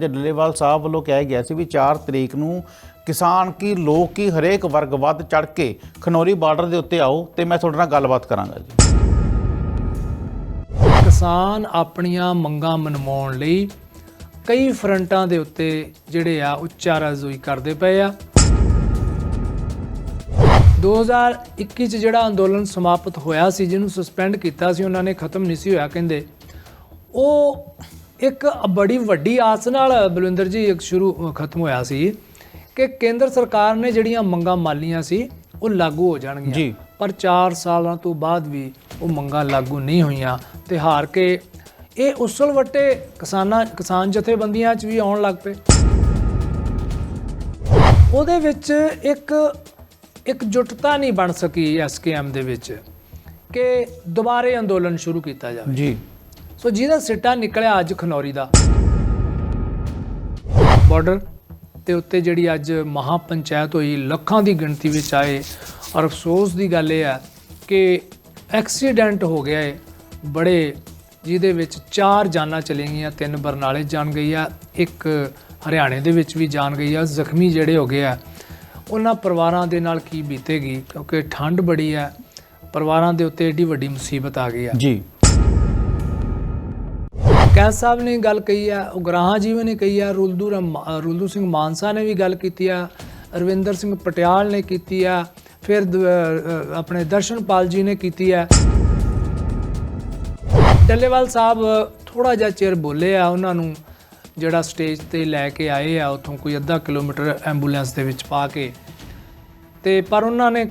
ਡੱਲੇਵਾਲ ਸਾਹਿਬ ਵੱਲੋਂ ਕਿਹਾ ਗਿਆ ਸੀ ਵੀ 4 ਤਰੀਕ ਨੂੰ ਕਿਸਾਨ ਕੀ, ਲੋਕ ਕੀ, ਹਰੇਕ ਵਰਗ ਵੱਧ ਚੜ ਕੇ ਖਨੌਰੀ ਬਾਰਡਰ ਦੇ ਉੱਤੇ ਆਓ ਤੇ ਮੈਂ ਤੁਹਾਡੇ ਨਾਲ ਗੱਲਬਾਤ ਕਰਾਂਗਾ ਜੀ। ਕਿਸਾਨ ਆਪਣੀਆਂ ਮੰਗਾਂ ਮਨਵਾਉਣ ਲਈ ਕਈ ਫਰੰਟਾਂ ਦੇ ਉੱਤੇ ਜਿਹੜੇ ਆ ਉੱਚਾਰਾਜ਼ੋਈ ਕਰਦੇ ਪਏ ਆ। 2021 ਚ ਜਿਹੜਾ ਅੰਦੋਲਨ ਸਮਾਪਤ ਹੋਇਆ ਸੀ, ਜਿਹਨੂੰ ਸਸਪੈਂਡ ਕੀਤਾ ਸੀ, ਉਹਨਾਂ ਨੇ ਖਤਮ ਨਹੀਂ ਸੀ ਹੋਇਆ, ਕਹਿੰਦੇ ਉਹ ਇੱਕ ਬੜੀ ਵੱਡੀ ਆਸ ਨਾਲ ਬਲਵਿੰਦਰ ਜੀ ਇੱਕ ਸ਼ੁਰੂ ਖਤਮ ਹੋਇਆ ਸੀ ਕਿ ਕੇਂਦਰ ਸਰਕਾਰ ਨੇ ਜਿਹੜੀਆਂ ਮੰਗਾਂ ਮਾਲੀਆਂ ਸੀ ਉਹ ਲਾਗੂ ਹੋ ਜਾਣਗੀਆਂ। ਜੀ। ਪਰ 4 ਸਾਲਾਂ ਤੋਂ ਬਾਅਦ ਵੀ ਉਹ ਮੰਗਾਂ ਲਾਗੂ ਨਹੀਂ ਹੋਈਆਂ ਤੇ ਹਾਰ ਕੇ ਇਹ ਉਸਲ ਵੱਟੇ ਕਿਸਾਨਾਂ ਕਿਸਾਨ ਜਥੇਬੰਦੀਆਂ 'ਚ ਵੀ ਆਉਣ ਲੱਗ ਪਏ। ਉਹਦੇ ਵਿੱਚ ਇੱਕ ਇੱਕ ਜੁਟਤਾ ਨਹੀਂ ਬਣ ਸਕੀ ਐਸਕੇਐਮ ਦੇ ਵਿੱਚ ਕਿ ਦੁਬਾਰੇ ਅੰਦੋਲਨ ਸ਼ੁਰੂ ਕੀਤਾ ਜਾਵੇ। ਜੀ। ਸੋ ਜਿਹਦਾ ਸਿੱਟਾ ਨਿਕਲਿਆ ਅੱਜ ਖਨੌਰੀ ਦਾ। ਬਾਰਡਰ ਤੇ ਉੱਤੇ ਜਿਹੜੀ ਅੱਜ ਮਹਾ ਪੰਚਾਇਤ ਹੋਈ, ਲੱਖਾਂ ਦੀ ਗਿਣਤੀ ਵਿੱਚ ਆਏ, ਔਰ ਅਫਸੋਸ ਦੀ ਗੱਲ ਇਹ ਹੈ ਕਿ ਐਕਸੀਡੈਂਟ ਹੋ ਗਿਆ ਏ। ਬੜੇ ਜਿਹਦੇ ਵਿੱਚ ਚਾਰ ਜਾਨਾਂ ਚਲੇ ਗਈਆਂ ਤਿੰਨ ਬਰਨਾਲੇ ਜਾਣ ਗਈ ਆ, ਇੱਕ ਹਰਿਆਣੇ ਦੇ ਵਿੱਚ ਵੀ ਜਾਣ ਗਈ ਆ, ਜ਼ਖਮੀ ਜਿਹੜੇ ਹੋ ਗਏ ਆ। ਉਹਨਾਂ ਪਰਿਵਾਰਾਂ ਦੇ ਨਾਲ ਕੀ ਬੀਤੇਗੀ? ਕਿਉਂਕਿ ਠੰਡ ਬੜੀ ਹੈ ਪਰਿਵਾਰਾਂ ਦੇ ਉੱਤੇ ਏਡੀ ਵੱਡੀ ਮੁਸੀਬਤ ਆ ਗਈ ਆ। ਜੀ। ਕੈਂਸ ਸਾਹਿਬ ਨੇ ਗੱਲ ਕਹੀ ਆ ਉਗਰਾਹਾਂ ਜੀਵਨ ਨੇ ਕਹੀ ਆ ਰੁਲਦੂ ਰਮ- ਰੁਲਦੂ ਸਿੰਘ ਮਾਨਸਾ ਨੇ ਵੀ ਗੱਲ ਕੀਤੀ ਆ ਰਵਿੰਦਰ ਸਿੰਘ ਪਟਿਆਲ ਨੇ ਕੀਤੀ ਆ ਫਿਰ ਦ- ਅ, ਆਪਣੇ ਦਰਸ਼ਨਪਾਲ ਜੀ ਨੇ ਕੀਤੀ ਆ। ਡੱਲੇਵਾਲ ਸਾਹਿਬ ਥੋੜਾ ਜਿਹਾ ਚਿਰ ਬੋਲੇ ਆ ਉਹਨਾਂ ਨੂੰ ਜਿਹੜਾ ਸਟੇਜ ਤੇ ਲੈ ਕੇ ਆਏ ਆ ਉਥੋਂ ਕੋਈ ਅੱਧਾ ਕਿਲੋਮੀਟਰ ਐਂਬੂਲੈਂਸ ਦੇ ਵਿੱਚ ਪਾ ਕੇ। ਤੇ ਪਰ ਉਹਨਾਂ ਨੇ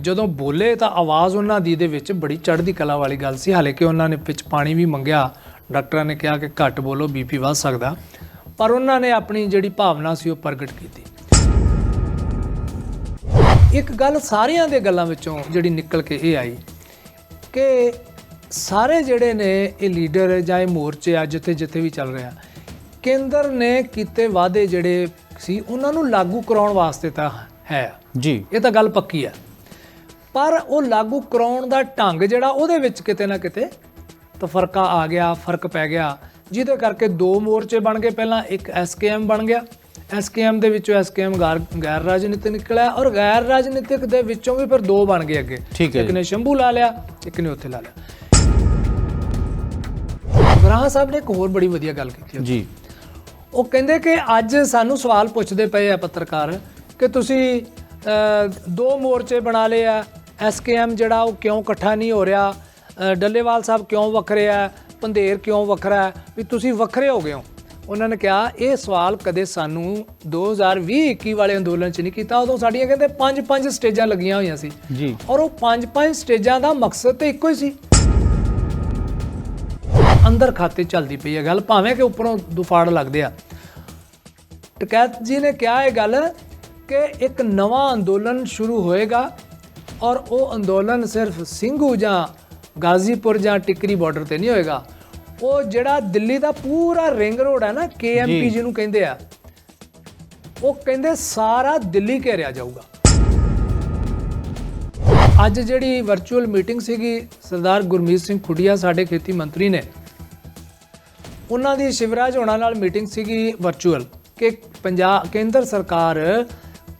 ਜਦੋਂ ਬੋਲੇ ਤਾਂ ਆਵਾਜ਼ ਉਹਨਾਂ ਦੀ ਦੇ ਵਿੱਚ ਬੜੀ ਚੜ੍ਹਦੀ ਕਲਾ ਵਾਲੀ ਗੱਲ ਸੀ ਹਾਲੇ ਕਿ ਉਹਨਾਂ ਨੇ ਵਿੱਚ ਪਾਣੀ ਵੀ ਮੰਗਿਆ। ਡਾਕਟਰਾਂ ਨੇ ਕਿਹਾ ਕਿ ਘੱਟ ਬੋਲੋ ਬੀਪੀ ਵੱਧ ਸਕਦਾ। ਪਰ ਉਹਨਾਂ ਨੇ ਆਪਣੀ ਜਿਹੜੀ ਭਾਵਨਾ ਸੀ ਉਹ ਪ੍ਰਗਟ ਕੀਤੀ। ਇੱਕ ਗੱਲ ਸਾਰਿਆਂ ਦੇ ਗੱਲਾਂ ਵਿੱਚੋਂ ਜਿਹੜੀ ਨਿਕਲ ਕੇ ਇਹ ਆਈ ਕਿ ਸਾਰੇ ਜਿਹੜੇ ਨੇ ਇਹ ਲੀਡਰ ਜਾਂ ਇਹ ਮੋਰਚੇ ਆ ਜਿੱਥੇ ਜਿੱਥੇ ਵੀ ਚੱਲ ਰਿਹਾ ਕੇਂਦਰ ਨੇ ਕੀਤੇ ਵਾਅਦੇ ਜਿਹੜੇ ਸੀ ਉਹਨਾਂ ਨੂੰ ਲਾਗੂ ਕਰਾਉਣ ਵਾਸਤੇ ਤਾਂ ਹੈ। ਜੀ। ਇਹ ਤਾਂ ਗੱਲ ਪੱਕੀ ਹੈ ਪਰ ਉਹ ਲਾਗੂ ਕਰਾਉਣ ਦਾ ਢੰਗ ਜਿਹੜਾ ਉਹਦੇ ਵਿੱਚ ਕਿਤੇ ਨਾ ਕਿਤੇ ਤਫਰਕਾ ਆ ਗਿਆ ਫ਼ਰਕ ਪੈ ਗਿਆ। ਜਿਹਦੇ ਕਰਕੇ ਦੋ ਮੋਰਚੇ ਬਣ ਗਏ। ਪਹਿਲਾਂ ਇੱਕ ਐਸਕੇਐਮ ਬਣ ਗਿਆ। ਐਸਕੇਐਮ ਦੇ ਵਿੱਚੋਂ ਐਸਕੇਐਮ ਗੈਰ ਰਾਜਨੀਤਿਕ ਨਿਕਲਿਆ ਔਰ ਗੈਰ ਰਾਜਨੀਤਿਕ ਦੇ ਵਿੱਚੋਂ ਵੀ ਫਿਰ ਦੋ ਬਣ ਗਏ ਅੱਗੇ। ਇੱਕ। ਨੇ ਸ਼ੰਭੂ ਲਾ ਲਿਆ ਇੱਕ ਨੇ ਉੱਥੇ ਲਾ ਲਿਆ। ਬਰਾਹ ਸਾਹਿਬ ਨੇ ਇੱਕ ਹੋਰ ਬੜੀ ਵਧੀਆ ਗੱਲ ਕੀਤੀ। ਜੀ। ਉਹ ਕਹਿੰਦੇ ਕਿ ਅੱਜ ਸਾਨੂੰ ਸਵਾਲ ਪੁੱਛਦੇ ਪਏ ਆ ਪੱਤਰਕਾਰ ਕਿ ਤੁਸੀਂ ਦੋ ਮੋਰਚੇ ਬਣਾ ਲਏ ਆ। ਐਸਕੇਐਮ ਜਿਹੜਾ ਉਹ ਕਿਉਂ ਇਕੱਠਾ ਨਹੀਂ ਹੋ ਰਿਹਾ? ਡੱਲੇਵਾਲ ਸਾਹਿਬ ਕਿਉਂ ਵੱਖਰੇ ਆ? ਪੰਧੇਰ ਕਿਉਂ ਵੱਖਰਾ ਹੈ ਵੀ ਤੁਸੀਂ ਵੱਖਰੇ ਹੋ ਗਏ ਹੋ। ਉਹਨਾਂ ਨੇ ਕਿਹਾ ਇਹ ਸਵਾਲ ਕਦੇ ਸਾਨੂੰ 2020-21 ਵਾਲੇ ਅੰਦੋਲਨ 'ਚ ਨਹੀਂ ਕੀਤਾ। ਉਦੋਂ ਸਾਡੀਆਂ ਕਹਿੰਦੇ ਪੰਜ ਪੰਜ ਸਟੇਜਾਂ ਲੱਗੀਆਂ ਹੋਈਆਂ ਸੀ। ਜੀ। ਔਰ ਉਹ ਪੰਜ ਪੰਜ ਸਟੇਜਾਂ ਦਾ ਮਕਸਦ ਤੇ ਇੱਕੋ ਹੀ ਸੀ। ਅੰਦਰ ਖਾਤੇ ਚੱਲਦੀ ਪਈ ਹੈ ਗੱਲ ਭਾਵੇਂ ਕਿ ਉੱਪਰੋਂ ਦੁਫਾੜ ਲੱਗਦੇ ਆ। ਟਕੈਤ ਜੀ ਨੇ ਕਿਹਾ ਇਹ ਗੱਲ ਕਿ ਇੱਕ ਨਵਾਂ ਅੰਦੋਲਨ ਸ਼ੁਰੂ ਹੋਏਗਾ ਔਰ ਉਹ ਅੰਦੋਲਨ ਸਿਰਫ ਸਿੰਘੂ ਜਾਂ ਗਾਜ਼ੀਪੁਰ ਜਾਂ ਟਿਕਰੀ ਬਾਰਡਰ ਤੇ ਨਹੀਂ ਹੋਏਗਾ ਉਹ ਜਿਹੜਾ ਦਿੱਲੀ ਦਾ ਪੂਰਾ ਰਿੰਗ ਰੋਡ ਹੈ ਨਾ ਕੇਐਮਪੀ। ਜਿਹਨੂੰ ਕਹਿੰਦੇ ਆ ਉਹ ਕਹਿੰਦੇ ਸਾਰਾ ਦਿੱਲੀ ਘੇਰਿਆ ਜਾਊਗਾ ਅੱਜ ਜਿਹੜੀ ਵਰਚੁਅਲ ਮੀਟਿੰਗ ਸੀਗੀ ਸਰਦਾਰ ਗੁਰਮੀਤ ਸਿੰਘ ਖੁੱਡੀਆ ਸਾਡੇ ਖੇਤੀ ਮੰਤਰੀ ਨੇ ਉਹਨਾਂ ਦੀ ਸ਼ਿਵਰਾਜ ਹੋਣਾ ਨਾਲ ਮੀਟਿੰਗ ਸੀਗੀ ਵਰਚੁਅਲ ਕਿ ਪੰਜਾਬ ਕੇਂਦਰ ਸਰਕਾਰ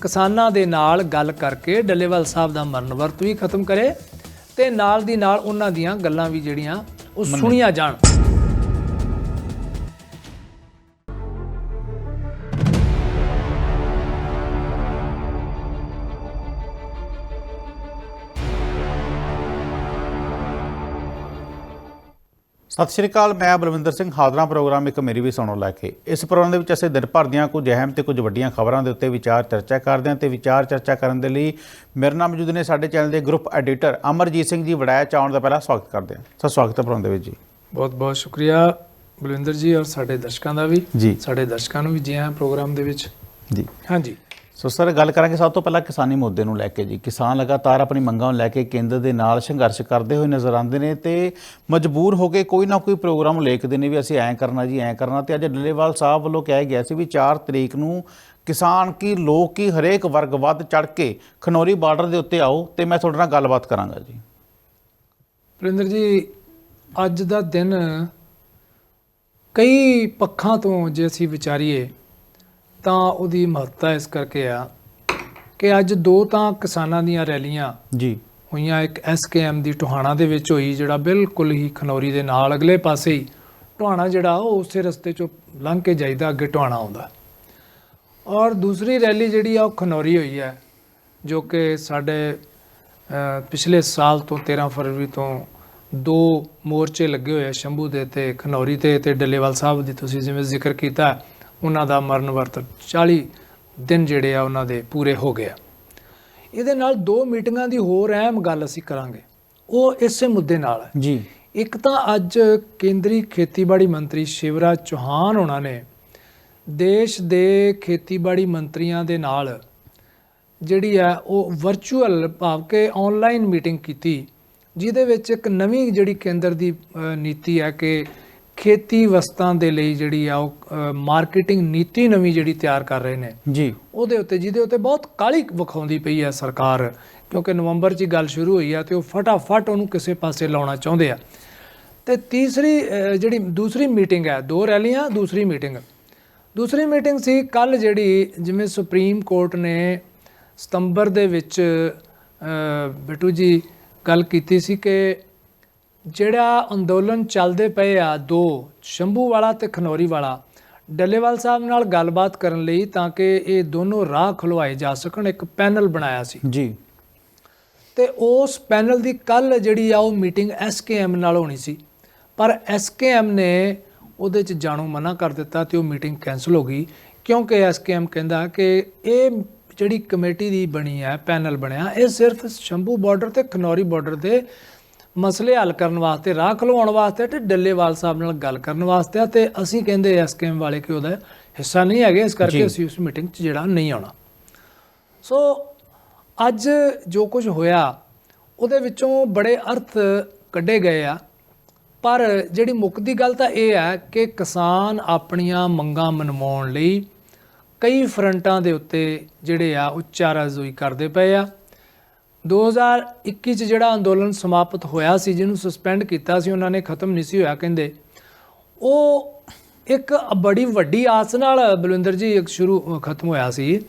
ਕਿਸਾਨਾਂ ਦੇ ਨਾਲ ਗੱਲ ਕਰਕੇ ਡੱਲੇਵਾਲ ਸਾਹਿਬ ਦਾ ਮਰਨ ਵਰਤ ਵੀ ਖਤਮ ਕਰੇ ਤੇ ਨਾਲ ਦੀ ਨਾਲ ਉਹਨਾਂ ਦੀਆਂ ਗੱਲਾਂ ਵੀ ਜਿਹੜੀਆਂ ਉਹ ਸੁਣੀਆਂ ਜਾਣ। ਸਤਿ ਸ਼੍ਰੀ ਅਕਾਲ ਮੈਂ ਬਲਵਿੰਦਰ ਸਿੰਘ ਹਾਜ਼ਰਾਂ ਪ੍ਰੋਗਰਾਮ ਇੱਕ ਮੇਰੀ ਵੀ ਸੁਣੋ ਲੈ ਕੇ। ਇਸ ਪ੍ਰੋਗਰਾਮ ਦੇ ਵਿੱਚ ਅਸੀਂ ਦਿਨ ਭਰ ਦੀਆਂ ਕੁਝ ਅਹਿਮ ਤੇ ਕੁਝ ਵੱਡੀਆਂ ਖਬਰਾਂ ਦੇ ਉੱਤੇ ਵਿਚਾਰ ਚਰਚਾ ਕਰਦੇ ਹਾਂ ਤੇ ਵਿਚਾਰ ਚਰਚਾ ਕਰਨ ਦੇ ਲਈ ਮੇਰੇ ਨਾਲ ਮੌਜੂਦ ਨੇ ਸਾਡੇ ਚੈਨਲ ਦੇ ਗਰੁੱਪ ਐਡੀਟਰ ਅਮਰਜੀਤ ਸਿੰਘ ਜੀ ਵੜਾਇਆ ਚਾਉਣ ਦਾ ਪਹਿਲਾ ਸਵਾਗਤ ਕਰਦੇ ਹਾਂ। ਸੋ ਸਵਾਗਤ ਹੈ ਪ੍ਰੋਗਰਾਮ ਦੇ ਵਿੱਚ ਜੀ। ਬਹੁਤ ਬਹੁਤ ਸ਼ੁਕਰੀਆ ਬਲਵਿੰਦਰ ਜੀ ਔਰ ਸਾਡੇ ਦਰਸ਼ਕਾਂ ਦਾ ਵੀ ਜੀ। ਸਾਡੇ ਦਰਸ਼ਕਾਂ ਨੂੰ ਵੀ ਜੀ ਆਇਆਂ ਪ੍ਰੋਗਰਾਮ ਦੇ ਵਿੱਚ। ਜੀ। ਹਾਂਜੀ। ਸੋ ਸਰ, ਗੱਲ ਕਰਾਂਗੇ ਸਭ ਤੋਂ ਪਹਿਲਾਂ ਕਿਸਾਨੀ ਮੁੱਦੇ ਨੂੰ ਲੈ ਕੇ ਜੀ। ਕਿਸਾਨ ਲਗਾਤਾਰ ਆਪਣੀ ਮੰਗਾਂ ਨੂੰ ਲੈ ਕੇ ਕੇਂਦਰ ਦੇ ਨਾਲ ਸੰਘਰਸ਼ ਕਰਦੇ ਹੋਏ ਨਜ਼ਰ ਆਉਂਦੇ ਨੇ ਤੇ ਮਜਬੂਰ ਹੋ ਕੇ ਕੋਈ ਨਾ ਕੋਈ ਪ੍ਰੋਗਰਾਮ ਲੇਖਦੇ ਨੇ ਵੀ ਅਸੀਂ ਐਂ ਕਰਨਾ ਜੀ, ਐਂ ਕਰਨਾ। ਤੇ ਅੱਜ ਡੱਲੇਵਾਲ ਸਾਹਿਬ ਵੱਲੋਂ ਕਿਹਾ ਗਿਆ ਸੀ ਵੀ 4 ਤਰੀਕ ਨੂੰ ਕਿਸਾਨ ਕੀ ਲੋਕ ਕੀ ਹਰੇਕ ਵਰਗ ਵੱਧ ਚੜ ਕੇ ਖਨੌਰੀ ਬਾਰਡਰ ਦੇ ਉੱਤੇ ਆਓ ਤੇ ਮੈਂ ਤੁਹਾਡੇ ਨਾਲ ਗੱਲਬਾਤ ਕਰਾਂਗਾ ਜੀ। ਵਰਿੰਦਰ ਜੀ, ਅੱਜ ਦਾ ਦਿਨ ਕਈ ਪੱਖਾਂ ਤੋਂ ਜੇ ਅਸੀਂ ਵਿਚਾਰੀਏ ਤਾਂ ਉਹਦੀ ਮਹੱਤਤਾ ਇਸ ਕਰਕੇ ਆ ਕਿ ਅੱਜ ਦੋ ਤਾਂ ਕਿਸਾਨਾਂ ਦੀਆਂ ਰੈਲੀਆਂ ਜੀ। ਹੋਈਆਂ। ਇੱਕ ਐਸਕੇਐਮ ਦੀ ਟੋਹਾਣਾ ਦੇ ਵਿੱਚ ਹੋਈ ਜਿਹੜਾ ਬਿਲਕੁਲ ਹੀ ਖਨੌਰੀ ਦੇ ਨਾਲ ਅਗਲੇ ਪਾਸੇ ਹੀ ਟੋਹਾਣਾ ਜਿਹੜਾ ਉਹ ਉਸੇ ਰਸਤੇ ਚੋਂ ਲੰਘ ਕੇ ਜਾਈਦਾ ਅੱਗੇ ਟੋਹਾਣਾ ਆਉਂਦਾ। ਔਰ ਦੂਸਰੀ ਰੈਲੀ ਜਿਹੜੀ ਆ ਉਹ ਖਨੌਰੀ ਹੋਈ ਹੈ ਜੋ ਕਿ ਸਾਡੇ ਪਿਛਲੇ ਸਾਲ ਤੋਂ 13 ਫਰਵਰੀ ਤੋਂ ਦੋ ਮੋਰਚੇ ਲੱਗੇ ਹੋਏ ਆ ਸ਼ੰਭੂ ਦੇ ਤੇ ਖਨੌਰੀ ਤੇ ਤੇ ਡੱਲੇਵਾਲ ਸਾਹਿਬ ਦੀ ਤੁਸੀਂ ਜਿਵੇਂ ਜ਼ਿਕਰ ਕੀਤਾ। ਉਹਨਾਂ ਦਾ ਮਰਨ ਵਰਤ 40 ਦਿਨ ਜਿਹੜੇ ਆ ਉਹਨਾਂ ਦੇ ਪੂਰੇ ਹੋ ਗਏ ਆ। ਇਹਦੇ ਨਾਲ ਦੋ ਮੀਟਿੰਗਾਂ ਦੀ ਹੋਰ ਅਹਿਮ ਗੱਲ ਅਸੀਂ ਕਰਾਂਗੇ। ਉਹ ਇਸੇ ਮੁੱਦੇ ਨਾਲ ਹੈ। ਜੀ। ਇੱਕ ਤਾਂ ਅੱਜ ਕੇਂਦਰੀ ਖੇਤੀਬਾੜੀ ਮੰਤਰੀ ਸ਼ਿਵਰਾਜ ਚੌਹਾਨ ਉਹਨਾਂ ਨੇ ਦੇਸ਼ ਦੇ ਖੇਤੀਬਾੜੀ ਮੰਤਰੀਆਂ ਦੇ ਨਾਲ ਜਿਹੜੀ ਹੈ ਉਹ ਵਰਚੁਅਲ ਭਾਵ ਕਿ ਆਨਲਾਈਨ ਮੀਟਿੰਗ ਕੀਤੀ ਜਿਹਦੇ ਵਿੱਚ ਇੱਕ ਨਵੀਂ ਜਿਹੜੀ ਕੇਂਦਰ ਦੀ ਨੀਤੀ ਹੈ ਕਿ ਖੇਤੀ ਵਸਤਾਂ ਦੇ ਲਈ ਜਿਹੜੀ ਆ ਉਹ ਮਾਰਕੀਟਿੰਗ ਨੀਤੀ ਨਵੀਂ ਜਿਹੜੀ ਤਿਆਰ ਕਰ ਰਹੇ ਨੇ। ਜੀ। ਉਹਦੇ ਉੱਤੇ ਜਿਹਦੇ ਉੱਤੇ ਬਹੁਤ ਕਾਲੀ ਵਿਖਾਉਂਦੀ ਪਈ ਹੈ ਸਰਕਾਰ ਕਿਉਂਕਿ ਨਵੰਬਰ 'ਚ ਗੱਲ ਸ਼ੁਰੂ ਹੋਈ ਆ ਤੇ ਉਹ ਫਟਾਫਟ ਉਹਨੂੰ ਕਿਸੇ ਪਾਸੇ ਲਾਉਣਾ ਚਾਹੁੰਦੇ ਆ। ਤੇ ਤੀਸਰੀ ਜਿਹੜੀ ਦੂਸਰੀ ਮੀਟਿੰਗ ਹੈ ਦੋ ਰੈਲੀਆਂ ਦੂਸਰੀ ਮੀਟਿੰਗ। ਦੂਸਰੀ ਮੀਟਿੰਗ ਸੀ ਕੱਲ ਜਿਹੜੀ ਜਿਵੇਂ ਸੁਪਰੀਮ ਕੋਰਟ ਨੇ ਸਤੰਬਰ ਦੇ ਵਿੱਚ ਬਿੱਟੂ ਜੀ ਗੱਲ ਕੀਤੀ ਸੀ ਕਿ ਜਿਹੜਾ ਅੰਦੋਲਨ ਚੱਲਦੇ ਪਏ ਆ ਦੋ ਸ਼ੰਭੂ ਵਾਲਾ ਤੇ ਖਨੌਰੀ ਵਾਲਾ। ਡੱਲੇਵਾਲ ਸਾਹਿਬ ਨਾਲ ਗੱਲਬਾਤ ਕਰਨ ਲਈ ਤਾਂ ਕਿ ਇਹ ਦੋਨੋਂ ਰਾਹ ਖੁਲਵਾਏ ਜਾ ਸਕਣ ਇੱਕ ਪੈਨਲ ਬਣਾਇਆ ਸੀ। ਜੀ। ਤੇ ਉਸ ਪੈਨਲ ਦੀ ਕੱਲ ਜਿਹੜੀ ਆ ਉਹ ਮੀਟਿੰਗ ਐਸਕੇਐਮ ਨਾਲ ਹੋਣੀ ਸੀ। ਪਰ ਐਸਕੇਐਮ ਨੇ ਉਹਦੇ ਚ ਜਾਣੂ ਮਨਾ ਕਰ ਦਿੱਤਾ ਤੇ ਉਹ ਮੀਟਿੰਗ ਕੈਨਸਲ ਹੋ ਗਈ ਕਿਉਂਕਿ ਐਸਕੇਐਮ ਕਹਿੰਦਾ ਕਿ ਇਹ ਜਿਹੜੀ ਕਮੇਟੀ ਦੀ ਬਣੀ ਹੈ ਪੈਨਲ ਬਣਿਆ ਇਹ ਸਿਰਫ ਸ਼ੰਭੂ ਬਾਰਡਰ ਤੇ ਖਨੌਰੀ ਬਾਰਡਰ ਦੇ ਮਸਲੇ ਹੱਲ ਕਰਨ ਵਾਸਤੇ ਰਾਹ ਖਲਵਾਉਣ ਵਾਸਤੇ ਤੇ ਡੱਲੇਵਾਲ ਸਾਹਿਬ ਨਾਲ ਗੱਲ ਕਰਨ ਵਾਸਤੇ ਆ ਤੇ ਅਸੀਂ ਕਹਿੰਦੇ ਐਸਕੇਐਮ ਵਾਲੇ ਕਿ ਉਹਦਾ ਹਿੱਸਾ ਨਹੀਂ ਹੈਗੇ ਇਸ ਕਰਕੇ ਅਸੀਂ ਉਸ ਮੀਟਿੰਗ 'ਚ ਜਿਹੜਾ ਨਹੀਂ ਆਉਣਾ। ਸੋ ਅੱਜ ਜੋ ਕੁਝ ਹੋਇਆ ਉਹਦੇ ਵਿੱਚੋਂ ਬੜੇ ਅਰਥ ਕੱਢੇ ਗਏ ਆ। ਪਰ ਜਿਹੜੀ ਮੁੱਕਦੀ ਗੱਲ ਤਾਂ ਇਹ ਹੈ ਕਿ ਕਿਸਾਨ ਆਪਣੀਆਂ ਮੰਗਾਂ ਮਨਵਾਉਣ ਲਈ ਕਈ ਫਰੰਟਾਂ ਦੇ ਉੱਤੇ ਜਿਹੜੇ ਆ ਉਹ ਚਾਰਾਜ਼ੋਈ ਕਰਦੇ ਪਏ ਆ। 2021 ਚ ਜਿਹੜਾ ਅੰਦੋਲਨ ਸਮਾਪਤ ਹੋਇਆ ਸੀ ਜਿਹਨੂੰ ਸਸਪੈਂਡ ਕੀਤਾ ਸੀ ਉਹਨਾਂ ਨੇ ਖਤਮ ਨਹੀਂ ਸੀ ਹੋਇਆ ਕਹਿੰਦੇ। ਉਹ ਇੱਕ ਬੜੀ ਵੱਡੀ ਆਸ ਨਾਲ ਬਲਵਿੰਦਰ ਜੀ ਇੱਕ ਸ਼ੁਰੂ ਖਤਮ ਹੋਇਆ ਸੀ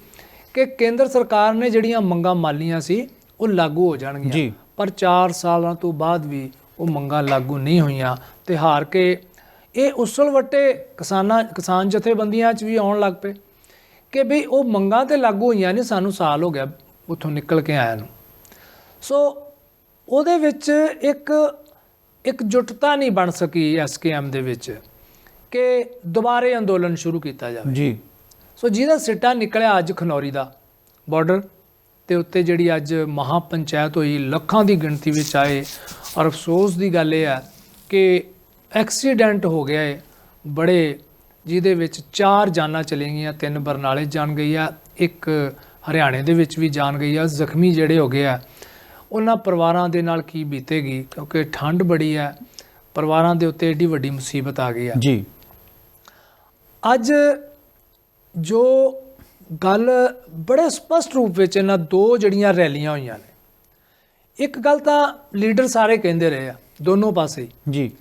ਕਿ ਕੇਂਦਰ ਸਰਕਾਰ ਨੇ ਜਿਹੜੀਆਂ ਮੰਗਾਂ ਮਾਲੀਆਂ ਸੀ ਉਹ ਲਾਗੂ ਹੋ ਜਾਣਗੀਆਂ। ਪਰ 4 ਸਾਲਾਂ ਤੋਂ ਬਾਅਦ ਵੀ ਉਹ ਮੰਗਾਂ ਲਾਗੂ ਨਹੀਂ ਹੋਈਆਂ। ਤੇ ਹਾਰ ਕੇ ਇਹ ਉਸਲਵੱਟੇ ਕਿਸਾਨਾਂ ਕਿਸਾਨ ਜਥੇਬੰਦੀਆਂ 'ਚ ਵੀ ਆਉਣ ਲੱਗ ਪਏ ਕਿ ਵੀ ਉਹ ਮੰਗਾਂ ਤੇ ਲਾਗੂ ਹੋਈਆਂ ਨਹੀਂ ਸਾਨੂੰ ਸਾਲ ਹੋ ਗਿਆ ਉੱਥੋਂ ਨਿਕਲ ਕੇ ਆਇਆ ਨੂੰ। ਸੋ ਉਹਦੇ ਵਿੱਚ ਇੱਕ ਇੱਕ ਜੁਟਤਾ ਨਹੀਂ ਬਣ ਸਕੀ ਐਸਕੇਐਮ ਦੇ ਵਿੱਚ ਕਿ ਦੁਬਾਰੇ ਅੰਦੋਲਨ ਸ਼ੁਰੂ ਕੀਤਾ ਜਾਵੇ। ਜੀ। ਸੋ ਜਿਹਦਾ ਸਿੱਟਾ ਨਿਕਲਿਆ ਅੱਜ ਖਨੌਰੀ ਦਾ ਬਾਰਡਰ ਤੇ ਉੱਤੇ ਜਿਹੜੀ ਅੱਜ ਮਹਾ ਪੰਚਾਇਤ ਹੋਈ ਲੱਖਾਂ ਦੀ ਗਿਣਤੀ ਵਿੱਚ ਆਏ ਔਰ ਅਫਸੋਸ ਦੀ ਗੱਲ ਇਹ ਹੈ ਕਿ ਐਕਸੀਡੈਂਟ ਹੋ ਗਿਆ ਹੈ ਬੜੇ ਜਿਹਦੇ ਵਿੱਚ ਚਾਰ ਜਾਨਾਂ ਚਲੇ ਗਈਆਂ ਤਿੰਨ ਬਰਨਾਲੇ ਜਾਨ ਗਈ ਆ ਇੱਕ ਹਰਿਆਣੇ ਦੇ ਵਿੱਚ ਵੀ ਜਾਨ ਗਈ ਆ। ਜ਼ਖਮੀ ਜਿਹੜੇ ਹੋ ਗਏ ਆ ਉਹਨਾਂ ਪਰਿਵਾਰਾਂ ਦੇ ਨਾਲ ਕੀ ਬੀਤੇਗੀ? ਕਿਉਂਕਿ ਠੰਡ ਬੜੀ ਹੈ ਪਰਿਵਾਰਾਂ ਦੇ ਉੱਤੇ ਏਡੀ ਵੱਡੀ ਮੁਸੀਬਤ ਆ ਗਈ ਆ ਜੀ। ਅੱਜ ਜੋ ਗੱਲ ਬੜੇ ਸਪਸ਼ਟ ਰੂਪ ਵਿੱਚ ਇਹਨਾਂ ਦੋ ਜਿਹੜੀਆਂ ਰੈਲੀਆਂ ਹੋਈਆਂ ਨੇ ਇੱਕ ਗੱਲ ਤਾਂ ਲੀਡਰ ਸਾਰੇ ਕਹਿੰਦੇ ਰਹੇ ਆ ਦੋਨੋਂ ਪਾਸੇ। ਜੀ।